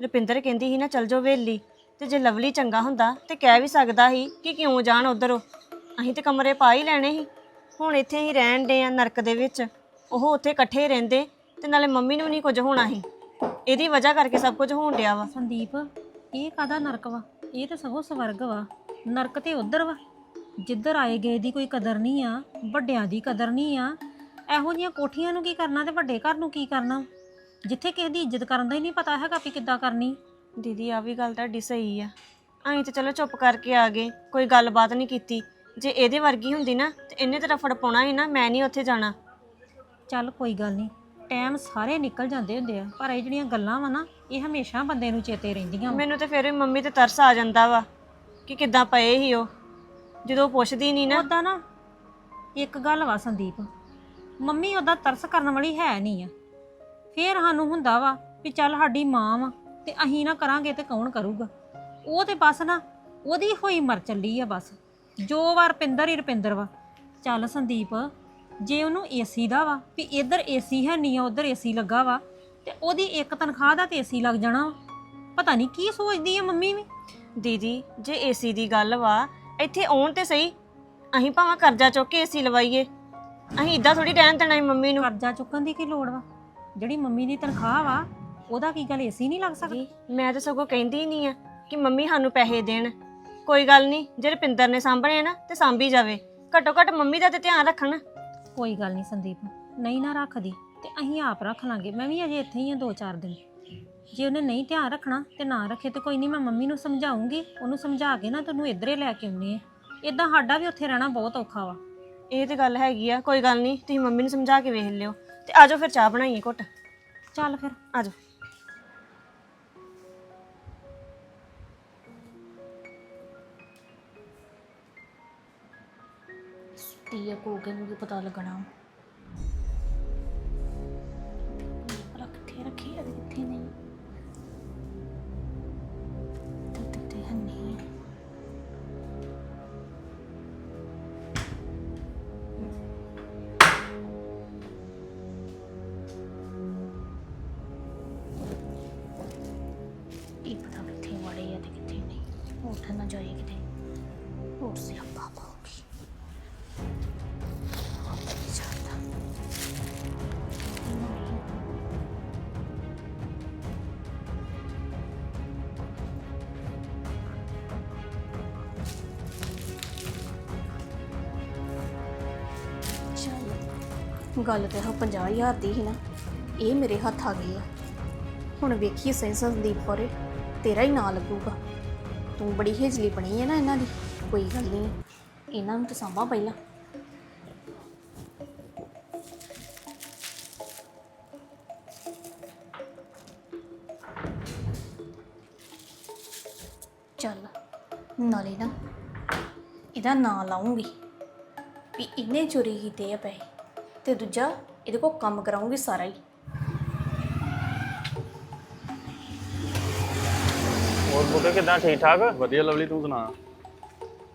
ਰੁਪਿੰਦਰ ਕਹਿੰਦੀ ਸੀ ਨਾ ਚਲ ਜਾਓ ਵੇਲੀ। ਤੇ ਜੇ ਲਵਲੀ ਚੰਗਾ ਹੁੰਦਾ ਤੇ ਕਹਿ ਵੀ ਸਕਦਾ ਸੀ ਕਿ ਕਿਉਂ ਜਾਣ ਉਧਰ ਅਸੀਂ ਤੇ ਕਮਰੇ ਪਾ ਹੀ ਲੈਣੇ ਸੀ। ਹੁਣ ਇੱਥੇ ਹੀ ਰਹਿਣ ਦੇ ਆ ਨਰਕ ਦੇ ਵਿੱਚ। ਉਹ ਉੱਥੇ ਇਕੱਠੇ ਰਹਿੰਦੇ ਤੇ ਨਾਲੇ ਮੰਮੀ ਨੂੰ ਨਹੀਂ ਕੁਝ ਹੋਣਾ ਸੀ। ਇਹਦੀ ਵਜ੍ਹਾ ਕਰਕੇ ਸਭ ਕੁਝ ਹੋਣ ਡਿਆ ਵਾ। ਸੰਦੀਪ ਇਹ ਕਾਦਾ ਨਰਕ ਵਾ? ਇਹ ਤਾਂ ਸਗੋਂ ਸਵਰਗ ਵਾ। ਨਰਕ ਤੇ ਉਧਰ ਵਾ। ਜਿੱਧਰ ਆਏ ਗਏ ਦੀ ਕੋਈ ਕਦਰ ਨਹੀਂ ਆ ਵੱਡਿਆਂ ਦੀ ਕਦਰ ਨਹੀਂ ਆ। ਇਹੋ ਜਿਹੀਆਂ ਕੋਠੀਆਂ ਨੂੰ ਕੀ ਕਰਨਾ ਤੇ ਵੱਡੇ ਘਰ ਨੂੰ ਕੀ ਕਰਨਾ? ਜਿੱਥੇ ਕਿਸੇ ਦੀ ਇੱਜ਼ਤ ਕਰਨ ਦਾ ਹੀ ਨਹੀਂ ਪਤਾ ਹੈਗਾ ਵੀ ਕਿੱਦਾਂ ਕਰਨੀ। ਦੀਦੀ ਆ ਵੀ ਗੱਲ ਤੁਹਾਡੀ ਸਹੀ ਆ। ਅਸੀਂ ਤੇ ਚਲੋ ਚੁੱਪ ਕਰਕੇ ਆ ਗਏ। ਕੋਈ ਗੱਲਬਾਤ ਨਹੀਂ ਕੀਤੀ। ਜੇ ਇਹਦੇ ਵਰਗੀ ਹੁੰਦੀ ਨਾ ਤੇ ਇਹਨੇ ਤੇ ਰਫੜ ਪਾਉਣਾ ਸੀ ਨਾ ਮੈਂ ਨਹੀਂ ਉੱਥੇ ਜਾਣਾ। ਚੱਲ ਕੋਈ ਗੱਲ ਨਹੀਂ। ਟਾਈਮ ਸਾਰੇ ਨਿਕਲ ਜਾਂਦੇ ਹੁੰਦੇ ਆ ਪਰ ਇਹ ਜਿਹੜੀਆਂ ਗੱਲਾਂ ਵਾ ਨਾ ਇਹ ਹਮੇਸ਼ਾ ਬੰਦੇ ਨੂੰ ਚੇਤੇ ਰਹਿੰਦੀਆਂ ਵਾਂ। ਮੈਨੂੰ ਤੇ ਫਿਰ ਵੀ ਮੰਮੀ ਤੇ ਤਰਸ ਆ ਜਾਂਦਾ ਵਾ ਕਿ ਕਿੱਦਾਂ ਪਏ ਸੀ ਉਹ। ਜਦੋਂ ਉਹ ਪੁੱਛਦੀ ਨਹੀਂ ਨਾ। ਉਦਾਂ ਨਾ ਇੱਕ ਗੱਲ ਵਾ ਸੰਦੀਪ ਮੰਮੀ ਉਹਦਾ ਤਰਸ ਕਰਨ ਵਾਲੀ ਹੈ ਨਹੀਂ ਆ। ਫੇਰ ਸਾਨੂੰ ਹੁੰਦਾ ਵਾ ਵੀ ਚੱਲ ਸਾਡੀ ਮਾਂ ਵਾ ਤੇ ਅਸੀਂ ਨਾ ਕਰਾਂਗੇ ਤੇ ਕੌਣ ਕਰੂਗਾ। ਉਹ ਤੇ ਬਸ ਨਾ ਉਹਦੀ ਹੋਈ ਮਰ ਚੱਲੀ ਆ ਬਸ। ਜੋ ਵਾਰ ਰਪਿੰਦਰ ਹੀ ਰਪਿੰਦਰ ਵਾ। ਚੱਲ ਸੰਦੀਪ ਜੇ ਉਹਨੂੰ ਏਸੀ ਦਾ ਵਾ ਵੀ ਇੱਧਰ ਏਸੀ ਹੈ ਨਹੀਂ ਆ ਉਧਰ ਏਸੀ ਲੱਗਾ ਵਾ ਤੇ ਉਹਦੀ ਇੱਕ ਤਨਖਾਹ ਦਾ ਤੇ ਏਸੀ ਲੱਗ ਜਾਣਾ। ਵਾ। ਪਤਾ ਨਹੀਂ ਕੀ ਸੋਚਦੀ ਆ ਮੰਮੀ ਵੀ। ਦੀਦੀ ਜੇ ਏਸੀ ਦੀ ਗੱਲ ਵਾ ਇੱਥੇ ਆਉਣ ਤੇ ਸਹੀ। ਅਸੀਂ ਭਾਵੇਂ ਕਰਜ਼ਾ ਚੁੱਕ ਕੇ ਏਸੀ ਲਵਾਈਏ। ਅਸੀਂ ਇਦਾਂ ਥੋੜੀ ਰਹਿਣ ਦੇਣਾ ਸੀ ਮੰਮੀ ਨੂੰ। ਕਰਜ਼ਾ ਚੁੱਕਣ ਦੀ ਕੀ ਲੋੜ ਵਾ? ਜਿਹੜੀ ਮੰਮੀ ਦੀ ਤਨਖਾਹ ਵਾ ਉਹਦਾ ਕੀ ਗੱਲ ਏਸੀ ਨਹੀਂ ਲੱਗ ਸਕਦਾ? ਮੈਂ ਤਾਂ ਸਗੋਂ ਕਹਿੰਦੀ ਹੀ ਨਹੀਂ ਆ ਕਿ ਮੰਮੀ ਸਾਨੂੰ ਪੈਸੇ ਦੇਣ। ਕੋਈ ਗੱਲ ਨਹੀਂ ਜੇ ਰੁਪਿੰਦਰ ਨੇ ਸਾਂਭਣੇ ਆ ਨਾ ਤੇ ਸਾਂਭੀ ਜਾਵੇ। ਘੱਟੋ ਘੱਟ ਮੰਮੀ ਦਾ ਤੇ ਧਿਆਨ ਰੱਖਣ। ਕੋਈ ਗੱਲ ਨਹੀਂ ਸੰਦੀਪ ਨਹੀਂ ਨਾ ਰੱਖਦੀ। ਤੇ ਅਸੀਂ ਆਪ ਰੱਖ ਲਾਂਗੇ। ਮੈਂ ਵੀ ਅਜੇ ਇੱਥੇ ਹੀ ਆ ਦੋ ਚਾਰ ਦਿਨ। ਜੇ ਉਹਨੇ ਨਹੀਂ ਧਿਆਨ ਰੱਖਣਾ ਤੇ ਨਾ ਰੱਖੇ ਤੇ ਕੋਈ ਨਹੀਂ ਮੈਂ ਮੰਮੀ ਨੂੰ ਸਮਝਾਉਂਗੀ। ਉਹਨੂੰ ਸਮਝਾ ਕੇ ਨਾ ਤੈਨੂੰ ਇੱਧਰੇ ਲੈ ਕੇ ਆਉਣੀ ਆ ਇਦਾਂ ਸਾਡਾ ਵੀ ਉੱਥੇ ਰਹਿਣਾ ਬਹੁਤ ਔਖਾ ਵਾ। ਇਹ ਤੇ ਗੱਲ ਹੈਗੀ ਆ ਕੋਈ ਗੱਲ ਨਹੀਂ ਤੁਸੀਂ ਮੰਮੀ ਨੂੰ ਸਮਝਾ ਕੇ ਵੇਖ ਲਿਓ। ਤੇ ਆਜੋ ਫਿਰ ਚਾਹ ਬਣਾਈਏ ਘੁੱਟ। ਚੱਲ ਫਿਰ। ਆਜੋ ਤੀ ਕੋ ਕੇ ਨੂੰ ਕੀ ਪਤਾ ਲੱਗਣਾ ਭਲਾ ਕਿੱਥੇ ਰੱਖੀ ਆ ਗੱਲ ਤੇ ਉਹ 50000 ਦੀ ਸੀ ਨਾ, ਇਹ ਮੇਰੇ ਹੱਥ ਆ ਗਈ ਆ। ਹੁਣ ਵੇਖੀਏ ਸਹੀ ਸੰਦੀਪ ਕੋਰੇ, ਤੇਰਾ ਹੀ ਨਾਂ ਲੱਗੂਗਾ। ਤੂੰ ਬੜੀ ਹੇਜਲੀ ਬਣੀ ਹੈ ਨਾ ਇਹਨਾਂ ਦੀ, ਕੋਈ ਗੱਲ ਨਹੀਂ। ਇਹਨਾਂ ਨੂੰ ਤਾਂ ਸਾਂਭਾ ਪਹਿਲਾਂ। ਚੱਲ, ਨਾਲੇ ਨਾ ਇਹਦਾ ਨਾਂ ਲਾਉਂਗੀ, ਵੀ ਇਹਨੇ ਚੋਰੀ ਕੀਤੇ ਆ ਪੈਸੇ। ਤੇ ਦੂਜਾ ਇਹਦੇ ਕੋਲ ਕੰਮ ਕਰਾਉਂਗੀ ਸਾਰਾ ਹੀ। ਹੋਰ ਬੁੱਢੇ ਕਿਦਾਂ ਠੀਕ ਠਾਕ? ਵਧੀਆ ਲਵਲੀ ਤੂੰ ਸੁਣਾ?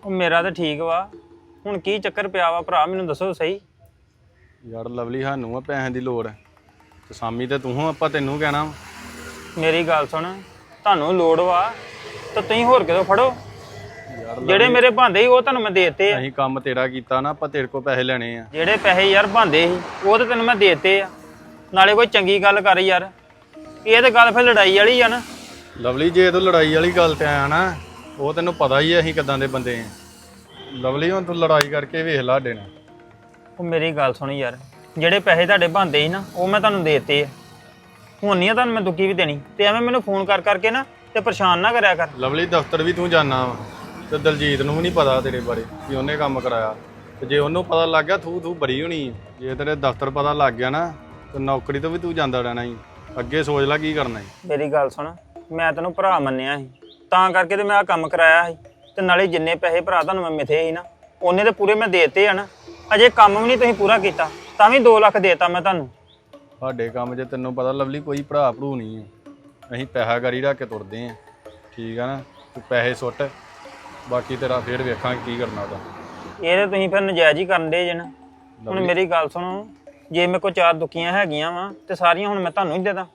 ਉਹ ਮੇਰਾ ਤਾਂ ਠੀਕ ਵਾ। ਹੁਣ ਕੀ ਚੱਕਰ ਪਿਆ ਵਾ ਭਰਾ ਮੈਨੂੰ ਦੱਸੋ ਸਹੀ। ਯਾਰ ਲਵਲੀ ਸਾਨੂੰ ਆ ਪੈਸਿਆਂ ਦੀ ਲੋੜ ਤੇ ਸਾਮੀ ਤੇ ਤੂੰ ਆਪਾਂ ਤੈਨੂੰ ਕਹਿਣਾ ਵਾ। ਮੇਰੀ ਗੱਲ ਸੁਣ ਤੁਹਾਨੂੰ ਲੋੜ ਵਾ ਤਾਂ ਤੁਸੀਂ ਹੋਰ ਕਿਦੋਂ ਫੜੋ। ਜਿਹੜੇ ਮੇਰੇ ਭਾਂਦੇ ਸੀ ਉਹ ਤੁਹਾਨੂੰ ਮੈਂ ਦੇਤੇ ਆ। ਅਸੀਂ ਕੰਮ ਤੇਰਾ ਕੀਤਾ ਨਾ ਆਪਾਂ ਤੇਰੇ ਕੋਲ ਪੈਸੇ ਲੈਣੇ ਆ। ਜਿਹੜੇ ਪੈਸੇ ਯਾਰ ਭਾਂਦੇ ਸੀ ਉਹ ਤਾਂ ਤੈਨੂੰ ਮੈਂ ਦੇਤੇ ਆ। ਨਾਲੇ ਕੋਈ ਚੰਗੀ ਗੱਲ ਕਰ ਯਾਰ। ਇਹ ਤਾਂ ਗੱਲ ਫਿਰ ਲੜਾਈ ਵਾਲੀ ਆ ਨਾ। ਲਵਲੀ ਜੇ ਤੂੰ ਲੜਾਈ ਵਾਲੀ ਗੱਲ ਤੇ ਆਇਆ ਨਾ ਉਹ ਤੈਨੂੰ ਪਤਾ ਹੀ ਆ ਅਸੀਂ ਕਿਦਾਂ ਦੇ ਬੰਦੇ ਆ। ਲਵਲੀ ਹੁਣ ਤੂੰ ਲੜਾਈ ਕਰਕੇ ਵੇਖ ਲਾ ਨਾਲ। ਉਹ ਮੇਰੀ ਗੱਲ ਸੁਣ ਯਾਰ। ਜਿਹੜੇ ਪੈਸੇ ਤੁਹਾਡੇ ਭਾਂਦੇ ਸੀ ਨਾ ਉਹ ਮੈਂ ਤੁਹਾਨੂੰ ਦੇਤੇ ਆ। ਹੁਣ ਨਹੀਂ ਆ ਤੁਹਾਨੂੰ ਮੈਂ ਦੁੱਕੀ ਵੀ ਦੇਣੀ। ਤੇ ਐਵੇਂ ਮੈਨੂੰ ਫੋਨ ਕਰ ਕਰਕੇ ਨਾ ਤੇ ਪਰੇਸ਼ਾਨ ਨਾ ਕਰਿਆ ਕਰ। ਲਵਲੀ ਦਫ਼ਤਰ ਵੀ ਤੂੰ ਜਾਣਾ ਵਾ। ਤੇ ਦਲਜੀਤ ਨੂੰ ਵੀ ਨਹੀਂ ਪਤਾ ਤੇਰੇ ਬਾਰੇ ਕਿ ਉਹਨੇ ਕੰਮ ਕਰਾਇਆ। ਤੇ ਜੇ ਉਹਨੂੰ ਪਤਾ ਲੱਗ ਗਿਆ ਥੂ ਥੂ ਬੜੀ ਹੋਣੀ। ਜੇ ਤੇਰੇ ਦਫ਼ਤਰ ਪਤਾ ਲੱਗ ਗਿਆ ਨਾ ਤੇ ਨੌਕਰੀ ਤੋਂ ਵੀ ਤੂੰ ਜਾਂਦਾ ਰਹਿਣਾ ਹੀ ਅੱਗੇ ਸੋਚ ਲੈ ਕੀ ਕਰਨਾ ਹੈ ਮੇਰੀ ਗੱਲ ਸੁਣ ਮੈਂ ਤੈਨੂੰ ਭਰਾ ਮੰਨਿਆ ਸੀ। ਤਾਂ ਕਰਕੇ ਤੇ ਮੈਂ ਆ ਕੰਮ ਕਰਾਇਆ ਸੀ। ਤੇ ਨਾਲੇ ਜਿੰਨੇ ਪੈਸੇ ਭਰਾ ਤੁਹਾਨੂੰ ਮੈਂ ਮਿਥੇ ਸੀ ਨਾ ਉਹਨੇ ਤੇ ਪੂਰੇ ਮੈਂ ਦੇਤੇ ਆ ਨਾ। ਅਜੇ ਕੰਮ ਵੀ ਨਹੀਂ ਤੁਸੀਂ ਪੂਰਾ ਕੀਤਾ ਤਾਂ ਵੀ 2 ਲੱਖ ਦੇਤਾ ਮੈਂ ਤੁਹਾਨੂੰ। ਸਾਡੇ ਕੰਮ 'ਚ ਤੈਨੂੰ ਪਤਾ ਲਵਲੀ ਕੋਈ ਭਰਾ ਭੜੂ ਨਹੀਂ ਹੈ। ਅਸੀਂ ਪੈਸਾ ਗਾੜੀ ਰੱਖ ਕੇ ਤੁਰਦੇ ਆ ਠੀਕ ਆ ਨਾ? ਤੂੰ ਪੈਸੇ ਸੁੱਟ। ਬਾਕੀ ਤੇਰਾ ਫੇਰ ਵੇਖਾਂਗੇ ਕੀ ਕਰਨਾ ਉਹਦਾ। ਇਹ ਤੇ ਤੁਸੀਂ ਫਿਰ ਨਜਾਇਜ਼ ਹੀ ਕਰਨ ਦੇ ਜੇ ਨਾ। ਹੁਣ ਮੇਰੀ ਗੱਲ ਸੁਣੋ ਜੇ ਮੇਰੇ ਕੋਲ ਚਾਰ ਦੁੱਕੀਆਂ ਹੈਗੀਆਂ ਵਾ ਤੇ ਸਾਰੀਆਂ ਹੁਣ ਮੈਂ ਤੁਹਾਨੂੰ ਹੀ ਦੇ ਦਾਂ।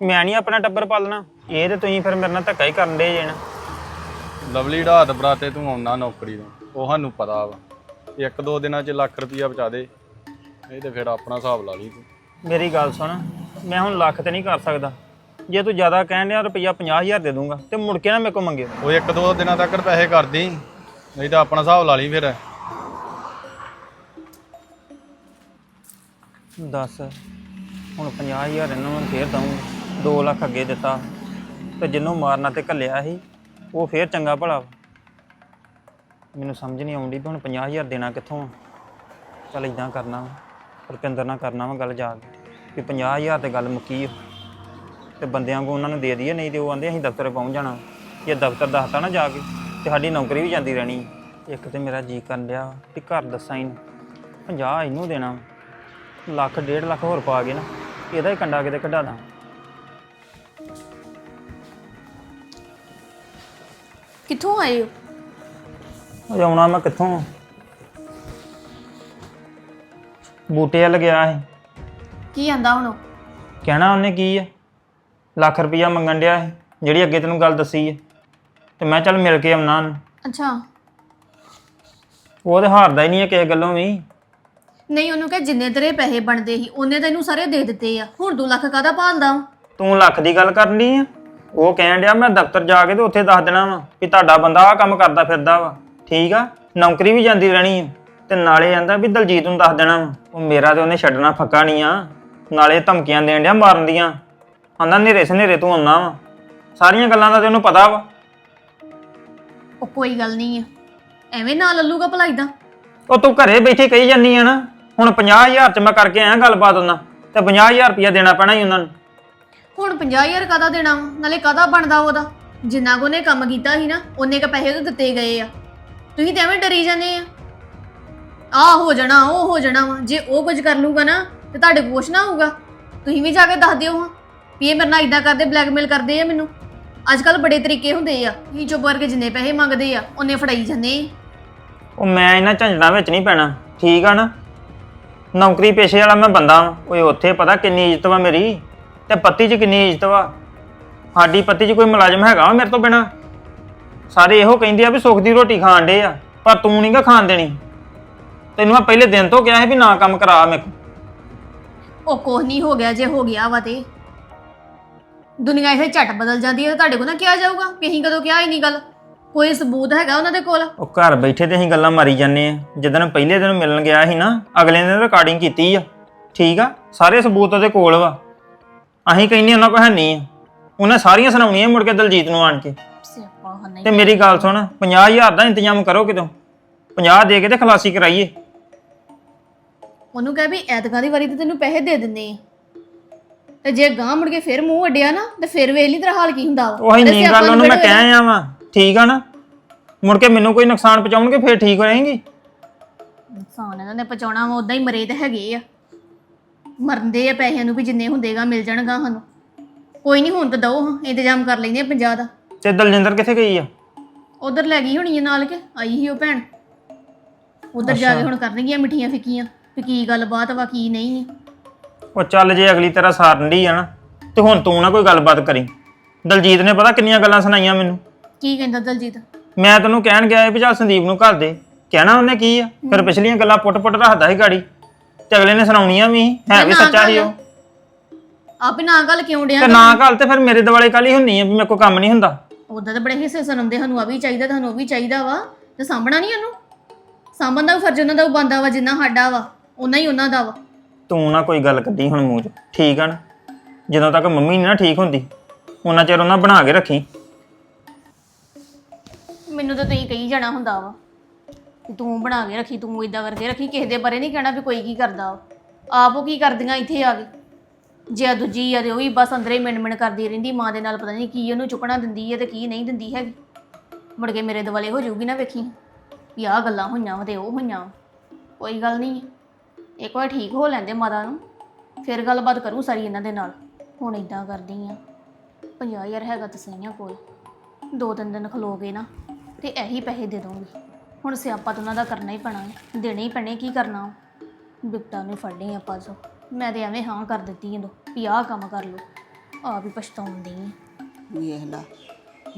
ਮੈਂ ਨਹੀਂ ਆਪਣਾ ਟੱਬਰ ਪਾਲਣਾ ਇਹ ਤੇ ਤੁਸੀਂ ਫਿਰ ਮੇਰੇ ਨਾਲ ਧੱਕਾ ਹੀ ਕਰਨ ਦੇ ਜੇ ਨਾ। ਲਵਲੀ ਰਾਤ ਬਰਾਤੇ ਤੂੰ ਆਉਣਾ ਨੌਕਰੀ ਤੋਂ ਉਹ ਸਾਨੂੰ ਪਤਾ ਵਾ। ਇੱਕ ਦੋ ਦਿਨਾਂ 'ਚ ਲੱਖ ਰੁਪਈਆ ਬਚਾ ਦੇ ਇਹ ਤੇ ਫਿਰ ਆਪਣਾ ਹਿਸਾਬ ਲਾ ਲਈ ਤੂੰ। ਮੇਰੀ ਗੱਲ ਸੁਣ ਮੈਂ ਹੁਣ ਲੱਖ ਤੇ ਨਹੀਂ ਕਰ ਸਕਦਾ। ਜੇ ਤੂੰ ਜ਼ਿਆਦਾ ਕਹਿਣ ਡਿਆ ਰੁਪਈਆ 50000 ਦੇ ਦੂੰਗਾ ਤੇ ਮੁੜ ਕੇ ਨਾ ਮੇਰੇ ਕੋਲ ਮੰਗਿਓ ਉਹ ਇੱਕ ਦੋ ਦਿਨਾਂ ਤੱਕ ਪੈਸੇ ਕਰ ਦੀ ਨਹੀਂ ਤਾਂ ਆਪਣਾ ਹਿਸਾਬ ਲਾ ਲਈ ਫਿਰ। ਦੱਸ ਹੁਣ 50000 ਇਹਨਾਂ ਨੂੰ ਫੇਰ ਦਊਂਗਾ 2 ਲੱਖ ਅੱਗੇ ਦਿੱਤਾ ਤੇ ਜਿੰਨੂੰ ਮਾਰਨਾ ਤੇ ਘੱਲਿਆ ਸੀ ਉਹ ਫੇਰ ਚੰਗਾ ਭਲਾ ਵਾ। ਮੈਨੂੰ ਸਮਝ ਨਹੀਂ ਆਉਂਦੀ ਵੀ ਹੁਣ 50000 ਦੇਣਾ ਕਿੱਥੋਂ ਆ। ਚੱਲ ਇਦਾਂ ਕਰਨਾ ਵਾ ਰੁਪਿੰਦਰ ਨਾਲ ਕਰਨਾ ਵਾ ਗੱਲ ਜਾ ਕੇ ਵੀ 50000 ਤੇ ਗੱਲ ਮੁੱਕੀ ਆ। ਤੇ ਬੰਦਿਆਂ ਕੋ ਉਹਨਾਂ ਨੂੰ ਦੇ ਦਈਏ ਨਹੀਂ ਤੇ ਉਹ ਆਂਦੇ ਅਸੀਂ ਦਫ਼ਤਰ ਪਹੁੰਚ ਜਾਣਾ। ਜੇ ਦਫ਼ਤਰ ਦੱਸਤਾ ਨਾ ਜਾ ਕੇ ਤੇ ਸਾਡੀ ਨੌਕਰੀ ਵੀ ਜਾਂਦੀ ਰਹਿਣੀ। ਇੱਕ ਤੇ ਮੇਰਾ ਜੀ ਕਰਨ ਡਿਆ ਵੀ ਘਰ ਦੱਸਾਂ ਹੀ 50 ਇਹਨੂੰ ਦੇਣਾ। ਲੱਖ ਡੇਢ ਲੱਖ ਹੋਰ ਪਾ ਕੇ ਨਾ ਇਹਦਾ ਹੀ ਕੰਡਾ ਕਿਤੇ ਕਢਾ ਦਾਂ। ਕਿੱਥੋਂ ਆਏ ਹੋ? ਉਹ ਆਉਣਾ ਮੈਂ ਕਿੱਥੋਂ? ਬੂਟੇ ਵੱਲ ਗਿਆ ਸੀ। ਕੀ ਆਂਦਾ ਹੁਣ ਉਹ? ਕਹਿਣਾ ਉਹਨੇ ਕੀ ਆ? ਲੱਖ ਰੁਪਈਆ ਮੰਗਣ ਡਿਆ ਸੀ ਜਿਹੜੀ ਅੱਗੇ ਤੈਨੂੰ ਗੱਲ ਦੱਸੀ ਹੈ ਤੇ ਮੈਂ ਚੱਲ ਮਿਲ ਕੇ ਆਉਣਾ ਅੱਛਾ। ਉਹ ਤੇ ਹਾਰਦਾ ਹੀ ਨਹੀਂ ਹੈ ਕਿਸੇ ਗੱਲੋਂ ਵੀ। ਨਹੀਂ ਉਹਨੂੰ ਕਹੇ ਜਿੰਨੇ ਤੇਰੇ ਪੈਸੇ ਬਣਦੇ ਸੀ ਉਹਨੇ ਤੈਨੂੰ ਸਾਰੇ ਦੇ ਦਿੱਤੇ ਆ। ਹੁਣ 2 ਲੱਖ ਕਾਦਾ ਭਾਲਦਾ ਵਾਂ? ਤੂੰ ਲੱਖ ਦੀ ਗੱਲ ਕਰਨੀ ਆ? ਉਹ ਕਹਿਣ ਡਿਆ ਮੈਂ ਦਫ਼ਤਰ ਜਾ ਕੇ ਤੇ ਉੱਥੇ ਦੱਸ ਦੇਣਾ ਵਾ ਵੀ ਤੁਹਾਡਾ ਬੰਦਾ ਆ ਕੰਮ ਕਰਦਾ ਫਿਰਦਾ ਵਾ। ਠੀਕ ਆ? ਨੌਕਰੀ ਵੀ ਜਾਂਦੀ ਰਹਿਣੀ ਆ। ਤੇ ਨਾਲੇ ਕਹਿੰਦਾ ਵੀ ਦਲਜੀਤ ਨੂੰ ਦੱਸ ਦੇਣਾ ਵਾ ਉਹ ਮੇਰਾ ਤੇ ਉਹਨੇ ਛੱਡਣਾ ਫੱਕਾ ਨਹੀਂ ਆ। ਨਾਲੇ ਧਮਕੀਆਂ ਦੇਣ ਡਿਆ ਮਾਰਨ ਦੀਆਂ। ਆਂਦਾ ਨੇਰੇ ਸਨੇਰੇ ਤੂੰ ਆਉਣਾ ਵਾ। ਸਾਰੀਆਂ ਗੱਲਾਂ ਦਾ ਤੇ ਉਹਨੂੰ ਪਤਾ ਵਾ। ਉਹ ਕੋਈ ਗੱਲ ਨਹੀਂ ਆ। ਐਵੇਂ ਨਾ ਲੱਲੂਗਾ ਭਲਾਈ ਦਾ ਉਹ ਤੂੰ ਘਰੇ ਬੈਠੇ ਕਹੀ ਜਾਨੀ ਆ ਨਾ ਹੁਣ 50000 ਚ ਮੈਂ ਕਰਕੇ ਆਇਆ ਗੱਲਬਾਤ ਉਹਨਾਂ ਤੇ 50000 ਰੁਪਇਆ ਦੇਣਾ ਪੈਣਾ ਹੀ ਉਹਨਾਂ ਨੂੰ। ਹੁਣ 50000 ਕਾਦਾ ਦੇਣਾ ਵਾ? ਨਾਲੇ ਕਾਦਾ ਬਣਦਾ ਉਹਦਾ? ਜਿੰਨਾ ਕੋ ਨੇ ਕੰਮ ਕੀਤਾ ਸੀ ਨਾ ਉਹਨੇ ਕ ਪੈਸੇ ਦਿੱਤੇ ਗਏ ਆ। ਤੁਸੀਂ ਤਾਂ ਐਵੇਂ ਡਰੀ ਜਾਂਦੇ ਆ। ਆ ਹੋ ਜਾਣਾ ਉਹ ਹੋ ਜਾਣਾ ਵਾ। ਜੇ ਉਹ ਕੁਝ ਕਰ ਲੂਗਾ ਨਾ ਤੇ ਤੁਹਾਡੇ ਕੋਲ ਕੁਛ ਨਾ ਹੋਊਗਾ। ਤੁਸੀਂ ਵੀ ਜਾ ਕੇ ਦੱਸ ਦਿਓ ਹਾਂ। ਵੀ ਇਹ ਮੇਰੇ ਨਾਲ ਇਦਾਂ ਕਰਦੇ ਬਲੈਕਮੇਲ ਕਰਦੇ ਆ ਮੈਨੂੰ। ਅੱਜ ਕੱਲ ਬੜੇ ਤਰੀਕੇ ਹੁੰਦੇ ਆ ਤੁਸੀਂ ਚੁੱਪ ਕਰਕੇ ਜਿੰਨੇ ਪੈਸੇ ਮੰਗਦੇ ਆ ਉਹਨੇ ਫੜਾਈ ਜਾਂਦੇ ਆ। ਉਹ ਮੈਂ ਇਹਨਾਂ ਝੰਜੜਾਂ ਵਿੱਚ ਨਹੀਂ ਪੈਣਾ ਠੀਕ ਆ ਨਾ? ਨੌਕਰੀ ਪੇਸ਼ੇ ਵਾਲਾ ਮੈਂ ਬੰਦਾ ਵਾਂ ਓਏ ਉੱਥੇ ਪਤਾ ਕਿੰਨੀ ਇੱਜ਼ਤ ਵਾ ਮੇਰੀ ਤੇ ਪੱਤੀ 'ਚ ਕਿੰਨੀ ਇੱਜ਼ਤ ਵਾ। ਸਾਡੀ ਪੱਤੀ 'ਚ ਕੋਈ ਮੁਲਾਜ਼ਮ ਹੈਗਾ ਵਾ ਮੇਰੇ ਤੋਂ ਬਿਨਾ। ਸਾਰੇ ਇਹੋ ਕਹਿੰਦੇ ਆ ਵੀ ਸੁੱਖ ਦੀ ਰੋਟੀ ਖਾਣ ਡੇ ਆ ਪਰ ਤੂੰ ਨਹੀਂਗਾ ਖਾਣ ਦੇਣੀ। ਤੈਨੂੰ ਮੈਂ ਪਹਿਲੇ ਦਿਨ ਤੋਂ ਕਿਹਾ ਸੀ ਵੀ ਨਾ ਕੰਮ ਕਰਾ ਮੇਰੇ ਕੋਲ। ਉਹ ਕੁਛ ਨਹੀਂ ਹੋ ਗਿਆ ਜੇ ਹੋ ਗਿਆ ਵਾ ਤੇ। ਦੁਨੀਆ ਇਹ ਝਟ ਬਦਲ ਜਾਂਦੀ ਹੈ ਤੇ ਤੁਹਾਡੇ ਕੋਲ ਨਾ ਕਿਹਾ ਜਾਊਗਾ ਵੀ ਅਸੀਂ ਕਦੋਂ ਕਿਹਾ ਹੀ ਨਹੀਂ ਗੱਲ। ਕੋਈ ਸਬੂਤ ਹੈਗਾ ਉਹਨਾਂ ਦੇ ਕੋਲ? ਉਹ ਘਰ ਬੈਠੇ ਤੇ ਅਸੀਂ ਗੱਲਾਂ ਮਾਰੀ ਜਾਂਦੇ ਆ ਜਦੋਂ ਪਹਿਲੇ ਦਿਨ ਮਿਲਣ ਗਿਆ ਸੀ ਨਾ ਅਗਲੇ ਦਿਨ ਰਿਕਾਰਡਿੰਗ ਕੀਤੀ ਆ। ਠੀਕ ਆ? ਸਾਰੇ ਸਬੂਤ ਉਹਦੇ ਕੋਲ ਵਾ। ਅਸੀਂ ਕਹਿੰਦੇ ਉਹਨਾਂ ਕੋਲ ਹੈ ਨਹੀਂ ਆ। ਉਹਨੇ ਸਾਰੀਆਂ ਸੁਣਾਉਣੀਆਂ ਮੁੜ ਕੇ ਦਲਜੀਤ ਨੂੰ ਆਣ ਕੇ। ਸਿਆਪਾ ਤੇ ਮੇਰੀ ਗੱਲ ਸੁਣ 50000 ਦਾ ਇੰਤਜ਼ਾਮ ਕਰੋ ਕਿਤੋਂ? 50 ਦੇ ਕੇ ਤੇ ਖਲਾਸੀ ਕਰਾਈਏ। ਉਹਨੂੰ ਕਹਿ ਵੀ ਐਤਕਾਂ ਦੀ ਵਾਰੀ ਤੇ ਤੈਨੂੰ ਪੈਸੇ ਦੇ ਦਿੰਨੇ ਆ। ਤੇ ਜੇ ਗਾਂ ਮੁੜ ਕੇ ਫਿਰ ਮੂੰਹ ਅੱਡਿਆ ਨਾ ਤੇ ਫਿਰ ਵੇਖ ਲਈ ਤੇਰਾ ਹਾਲ ਕੀ ਹੁੰਦਾ ਵਾ। ਉਹੀ ਤੇ ਨੀ ਸਿਆਪਾ ਗੱਲ ਉਹਨੂੰ ਮੈਂ। ਕਹਿ ਆਵਾਂ ਠੀਕ ਆ ਨਾ? ਮੁੜ ਕੇ ਮੈਨੂੰ ਕੋਈ ਨੁਕਸਾਨ ਪਹੁੰਚਾਉਣਗੇ ਫੇਰ ਠੀਕ ਹੋ ਜਾਏਗੀ ਨੁਕਸਾਨ ਇਹਨਾਂ ਨੇ ਪਹੁੰਚਾਉਣਾ ਵਾ ਉਦਾਂ ਹੀ ਮਰੇ ਤੇ ਹੈਗੇ ਆ। ਮਰਨਦੇ ਆ ਪੈਸਿਆਂ ਨੂੰ ਵੀ ਜਿੰਨੇ ਹੁੰਦੇਗਾ ਮਿਲ ਜਾਣਗਾ ਸਾਨੂੰ। ਕੋਈ ਨਹੀਂ ਹੁਣ ਤਾਂ ਦਓ ਹਾਂ ਇੰਤਜ਼ਾਮ ਕਰ ਲੈਂਦੇ ਆ 50 ਦਾ। ਤੇ ਦਲਜਿੰਦਰ ਕਿੱਥੇ ਗਈ ਆ? ਉਧਰ ਲੈ ਗਈ ਹੋਣੀ ਆ ਨਾਲ ਕੇ ਆਈ ਸੀ ਉਹ ਭੈਣ। ਉਧਰ ਜਾ ਕੇ ਹੁਣ ਕਰਨਗੀਆਂ ਮਿੱਠੀਆਂ ਫਿੱਕੀਆਂ ਵੀ ਕੀ ਗੱਲਬਾਤ ਵਾ ਕੀ ਨਹੀਂ। ਉਹ ਚੱਲ ਜੇ ਅਗਲੀ ਤਰ੍ਹਾਂ ਸਾਰਨ ਦੀ ਆ ਨਾ ਤੇ ਹੁਣ ਤੂੰ ਨਾ ਕੋਈ ਗੱਲਬਾਤ ਕਰੀ। ਦਲਜੀਤ ਨੇ ਪਤਾ ਕਿੰਨੀਆਂ ਗੱਲਾਂ ਸੁਣਾਈਆਂ ਮੈਨੂੰ? ਕੀ ਕਹਿੰਦਾ ਦਲਜੀਤ? ਮੈਂ ਤੈਨੂੰ ਕਹਿਣ ਗਿਆ ਵੀ ਚੱਲ ਸੰਦੀਪ ਨੂੰ ਘਰ ਦੇ। ਕਹਿਣਾ ਉਹਨੇ ਕੀ ਆ? ਫਿਰ ਪਿਛਲੀਆਂ ਗੱਲਾਂ ਪੁੱਟ-ਪੁੱਟ ਰੱਖਦਾ ਸੀ ਗਾੜੀ। ਤੇ ਅਗਲੇ ਨੇ ਸੁਣਾਉਣੀਆਂ ਵੀ ਸੀ, ਹੈ ਵੀ ਨਾ ਸੱਚਾ ਸੀ। ਉਹ। ਆਪ ਨਾ ਗੱਲ ਕਿਉਂ ਡਿਆ ਤੇ ਨਾ ਗੱਲ ਤੇ ਫਿਰ ਮੇਰੇ ਦਿਵਾਲੇ ਕੱਲ ਹੀ ਹੁੰਨੀ ਆ ਵੀ ਮੇਰੇ ਕੋਲ ਕੰਮ ਨਹੀਂ ਹੁੰਦਾ। ਉਦਾਂ ਤਾਂ ਬੜੇ ਹਿੱਸੇ ਸੁਣਾਉਂਦੇ ਸਾਨੂੰ ਆ ਵੀ ਚਾਹੀਦਾ ਤੁਹਾਨੂੰ ਉਹ ਵੀ ਚਾਹੀਦਾ ਵਾ। ਤੇ ਸਾਂਭਣਾ ਨਹੀਂ ਉਹਨੂੰ? ਸਾਂਭਣ ਦਾ ਵੀ ਫਰਜ਼ ਉਹਨਾਂ ਦਾ ਬੰਦਾ ਵਾ ਜਿੰਨਾ ਸਾਡਾ ਵਾ ਉਹਨਾਂ ਹੀ ਉਹਨਾਂ ਦਾ ਵਾ। ਤੂੰ ਨਾ ਕੋਈ ਗੱਲ ਕੱਢੀ ਹੁਣ ਮੂੰਹ 'ਚ, ਠੀਕ ਆ ਨਾ? ਜਦੋਂ ਤੱਕ ਮੰਮੀ ਨਹੀਂ ਨਾ ਠੀਕ ਹੁੰਦੀ ਉਹਨਾਂ ਚਿਰ ਉਹਨਾਂ ਬਣਾ ਕੇ ਰੱਖੀ। ਮੈਨੂੰ ਤਾਂ ਤੁਸੀਂ ਕਹੀ ਜਾਣਾ ਹੁੰਦਾ ਵਾ ਕਿ ਤੂੰ ਬਣਾ ਕੇ ਰੱਖੀ, ਤੂੰ ਇਦਾਂ ਕਰਕੇ ਰੱਖੀ, ਕਿਸੇ ਦੇ ਬਾਰੇ ਨਹੀਂ ਕਹਿਣਾ ਵੀ ਕੋਈ ਕੀ ਕਰਦਾ ਵਾ। ਆਪ ਉਹ ਕੀ ਕਰਦੀਆਂ ਇੱਥੇ ਆ ਕੇ? ਜੇ ਆਹ ਦੂਜੀ ਆ ਤੇ ਉਹ ਵੀ ਬਸ ਅੰਦਰੇ ਮਿੰਨ ਮਿੰਨ ਕਰਦੀ ਰਹਿੰਦੀ, ਮਾਂ ਦੇ ਨਾਲ ਪਤਾ ਨਹੀਂ ਕੀ ਉਹਨੂੰ ਚੁੱਕਣਾ ਦਿੰਦੀ ਹੈ ਤੇ ਕੀ ਨਹੀਂ ਦਿੰਦੀ ਹੈਗੀ। ਮੁੜ ਕੇ ਮੇਰੇ ਦੁਆਲੇ ਹੋ ਜਾਊਗੀ ਨਾ ਵੇਖੀ। ਵੀ ਆਹ ਗੱਲਾਂ ਹੋਈਆਂ ਵਾ ਤੇ ਉਹ ਹੋਈਆਂ ਵਾ। ਕੋਈ ਗੱਲ ਨਹੀਂ ਇੱਕ ਵਾਰ ਠੀਕ ਹੋ ਲੈਂਦੇ ਮਾਤਾ ਨੂੰ, ਫਿਰ ਗੱਲਬਾਤ ਕਰੂ ਸਾਰੀ ਇਹਨਾਂ ਦੇ ਨਾਲ। ਹੁਣ ਇਦਾਂ ਕਰਦੀ ਆ। 50000 ਹੈਗਾ ਤਾਂ ਸਹੀਆਂ ਕੋਲ ਦੋ ਤਿੰਨ ਦਿਨ ਖਲੋ ਗਏ ਨਾ, ਤੇ ਇਹੀ ਪੈਸੇ ਦੇ ਦੂੰਗੀ ਹੁਣ ਸਿਆਪਾ ਤਾਂ ਉਹਨਾਂ ਦਾ ਕਰਨਾ ਹੀ ਪੈਣਾ ਹੈ ਦੇਣੇ ਹੀ ਪੈਣੇ, ਕੀ ਕਰਨਾ ਬਿਪਤਾ ਨੂੰ ਫੜਨੀ ਆਪਾਂ ਜੋ ਮੈਂ ਤੇ ਐਵੇਂ ਹਾਂ ਕਰ ਦਿੱਤੀ ਇਹਨੂੰ, ਵੀ ਆਹ ਕੰਮ ਕਰ ਲਓ। ਆਪ ਹੀ ਪਛਤਾਉਂਦੀ ਹਾਂ ਵੇਖ ਲਾ,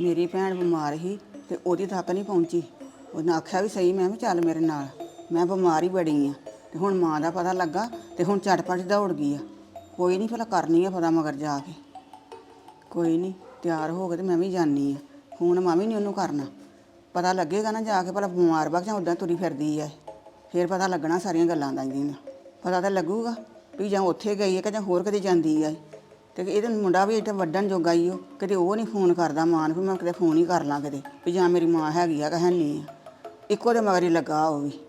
ਮੇਰੀ ਭੈਣ ਬਿਮਾਰ ਸੀ ਤੇ ਉਹਦੀ ਤੱਕ ਨਹੀਂ ਪਹੁੰਚੀ। ਉਹਨੇ ਆਖਿਆ ਵੀ ਸਹੀ, ਮੈਂ ਵੀ ਚੱਲ ਮੇਰੇ ਨਾਲ। ਮੈਂ ਬਿਮਾਰ ਹੀ ਬੜੀ ਆ। ਤੇ ਹੁਣ ਮਾਂ ਦਾ ਪਤਾ ਲੱਗਾ ਤੇ ਹੁਣ ਝਟਪਟ ਦੌੜ ਗਈ ਆ। ਕੋਈ ਨਹੀਂ ਭਲਾ ਕਰਨੀ ਆ ਪਤਾ ਮਗਰ ਜਾ ਕੇ। ਕੋਈ ਨਹੀਂ ਤਿਆਰ ਹੋ ਕੇ ਤੇ ਮੈਂ ਵੀ ਜਾਣੀ ਆ। ਫੋਨ ਮਾਂ ਵੀ ਨਹੀਂ ਉਹਨੂੰ ਕਰਨਾ। ਪਤਾ ਲੱਗੇਗਾ ਨਾ ਜਾ ਕੇ ਭਲਾ ਬਿਮਾਰ ਬਾ ਜਾਂ ਉਦਾਂ ਤੁਰੀ ਫਿਰਦੀ ਆ। ਫਿਰ ਪਤਾ ਲੱਗਣਾ ਸਾਰੀਆਂ ਗੱਲਾਂ ਦਾ ਇਹਦੀਆਂ ਪਤਾ ਤਾਂ ਲੱਗੂਗਾ ਵੀ ਜਾਂ ਉੱਥੇ ਗਈ ਹੈ ਕਿ ਜਾਂ ਹੋਰ ਕਿਤੇ ਜਾਂਦੀ ਆ। ਤੇ ਇਹਦੇ ਮੁੰਡਾ ਵੀ ਇੱਥੇ ਵੱਡਣ ਜੋਗਾ ਹੀ ਉਹ। ਕਿਤੇ ਉਹ ਨਹੀਂ ਫੋਨ ਕਰਦਾ ਮਾਂ ਨੂੰ ਵੀ ਮੈਂ ਕਿਤੇ ਫੋਨ ਹੀ ਕਰ ਲਾਂ ਕਿਤੇ। ਵੀ ਜਾਂ ਮੇਰੀ ਮਾਂ ਹੈਗੀ ਆ ਕਿ ਹੈ ਨਹੀਂ ਆ। ਇੱਕੋ ਦੇ ਮਗਰ ਹੀ ਲੱਗਾ ਉਹ ਵੀ।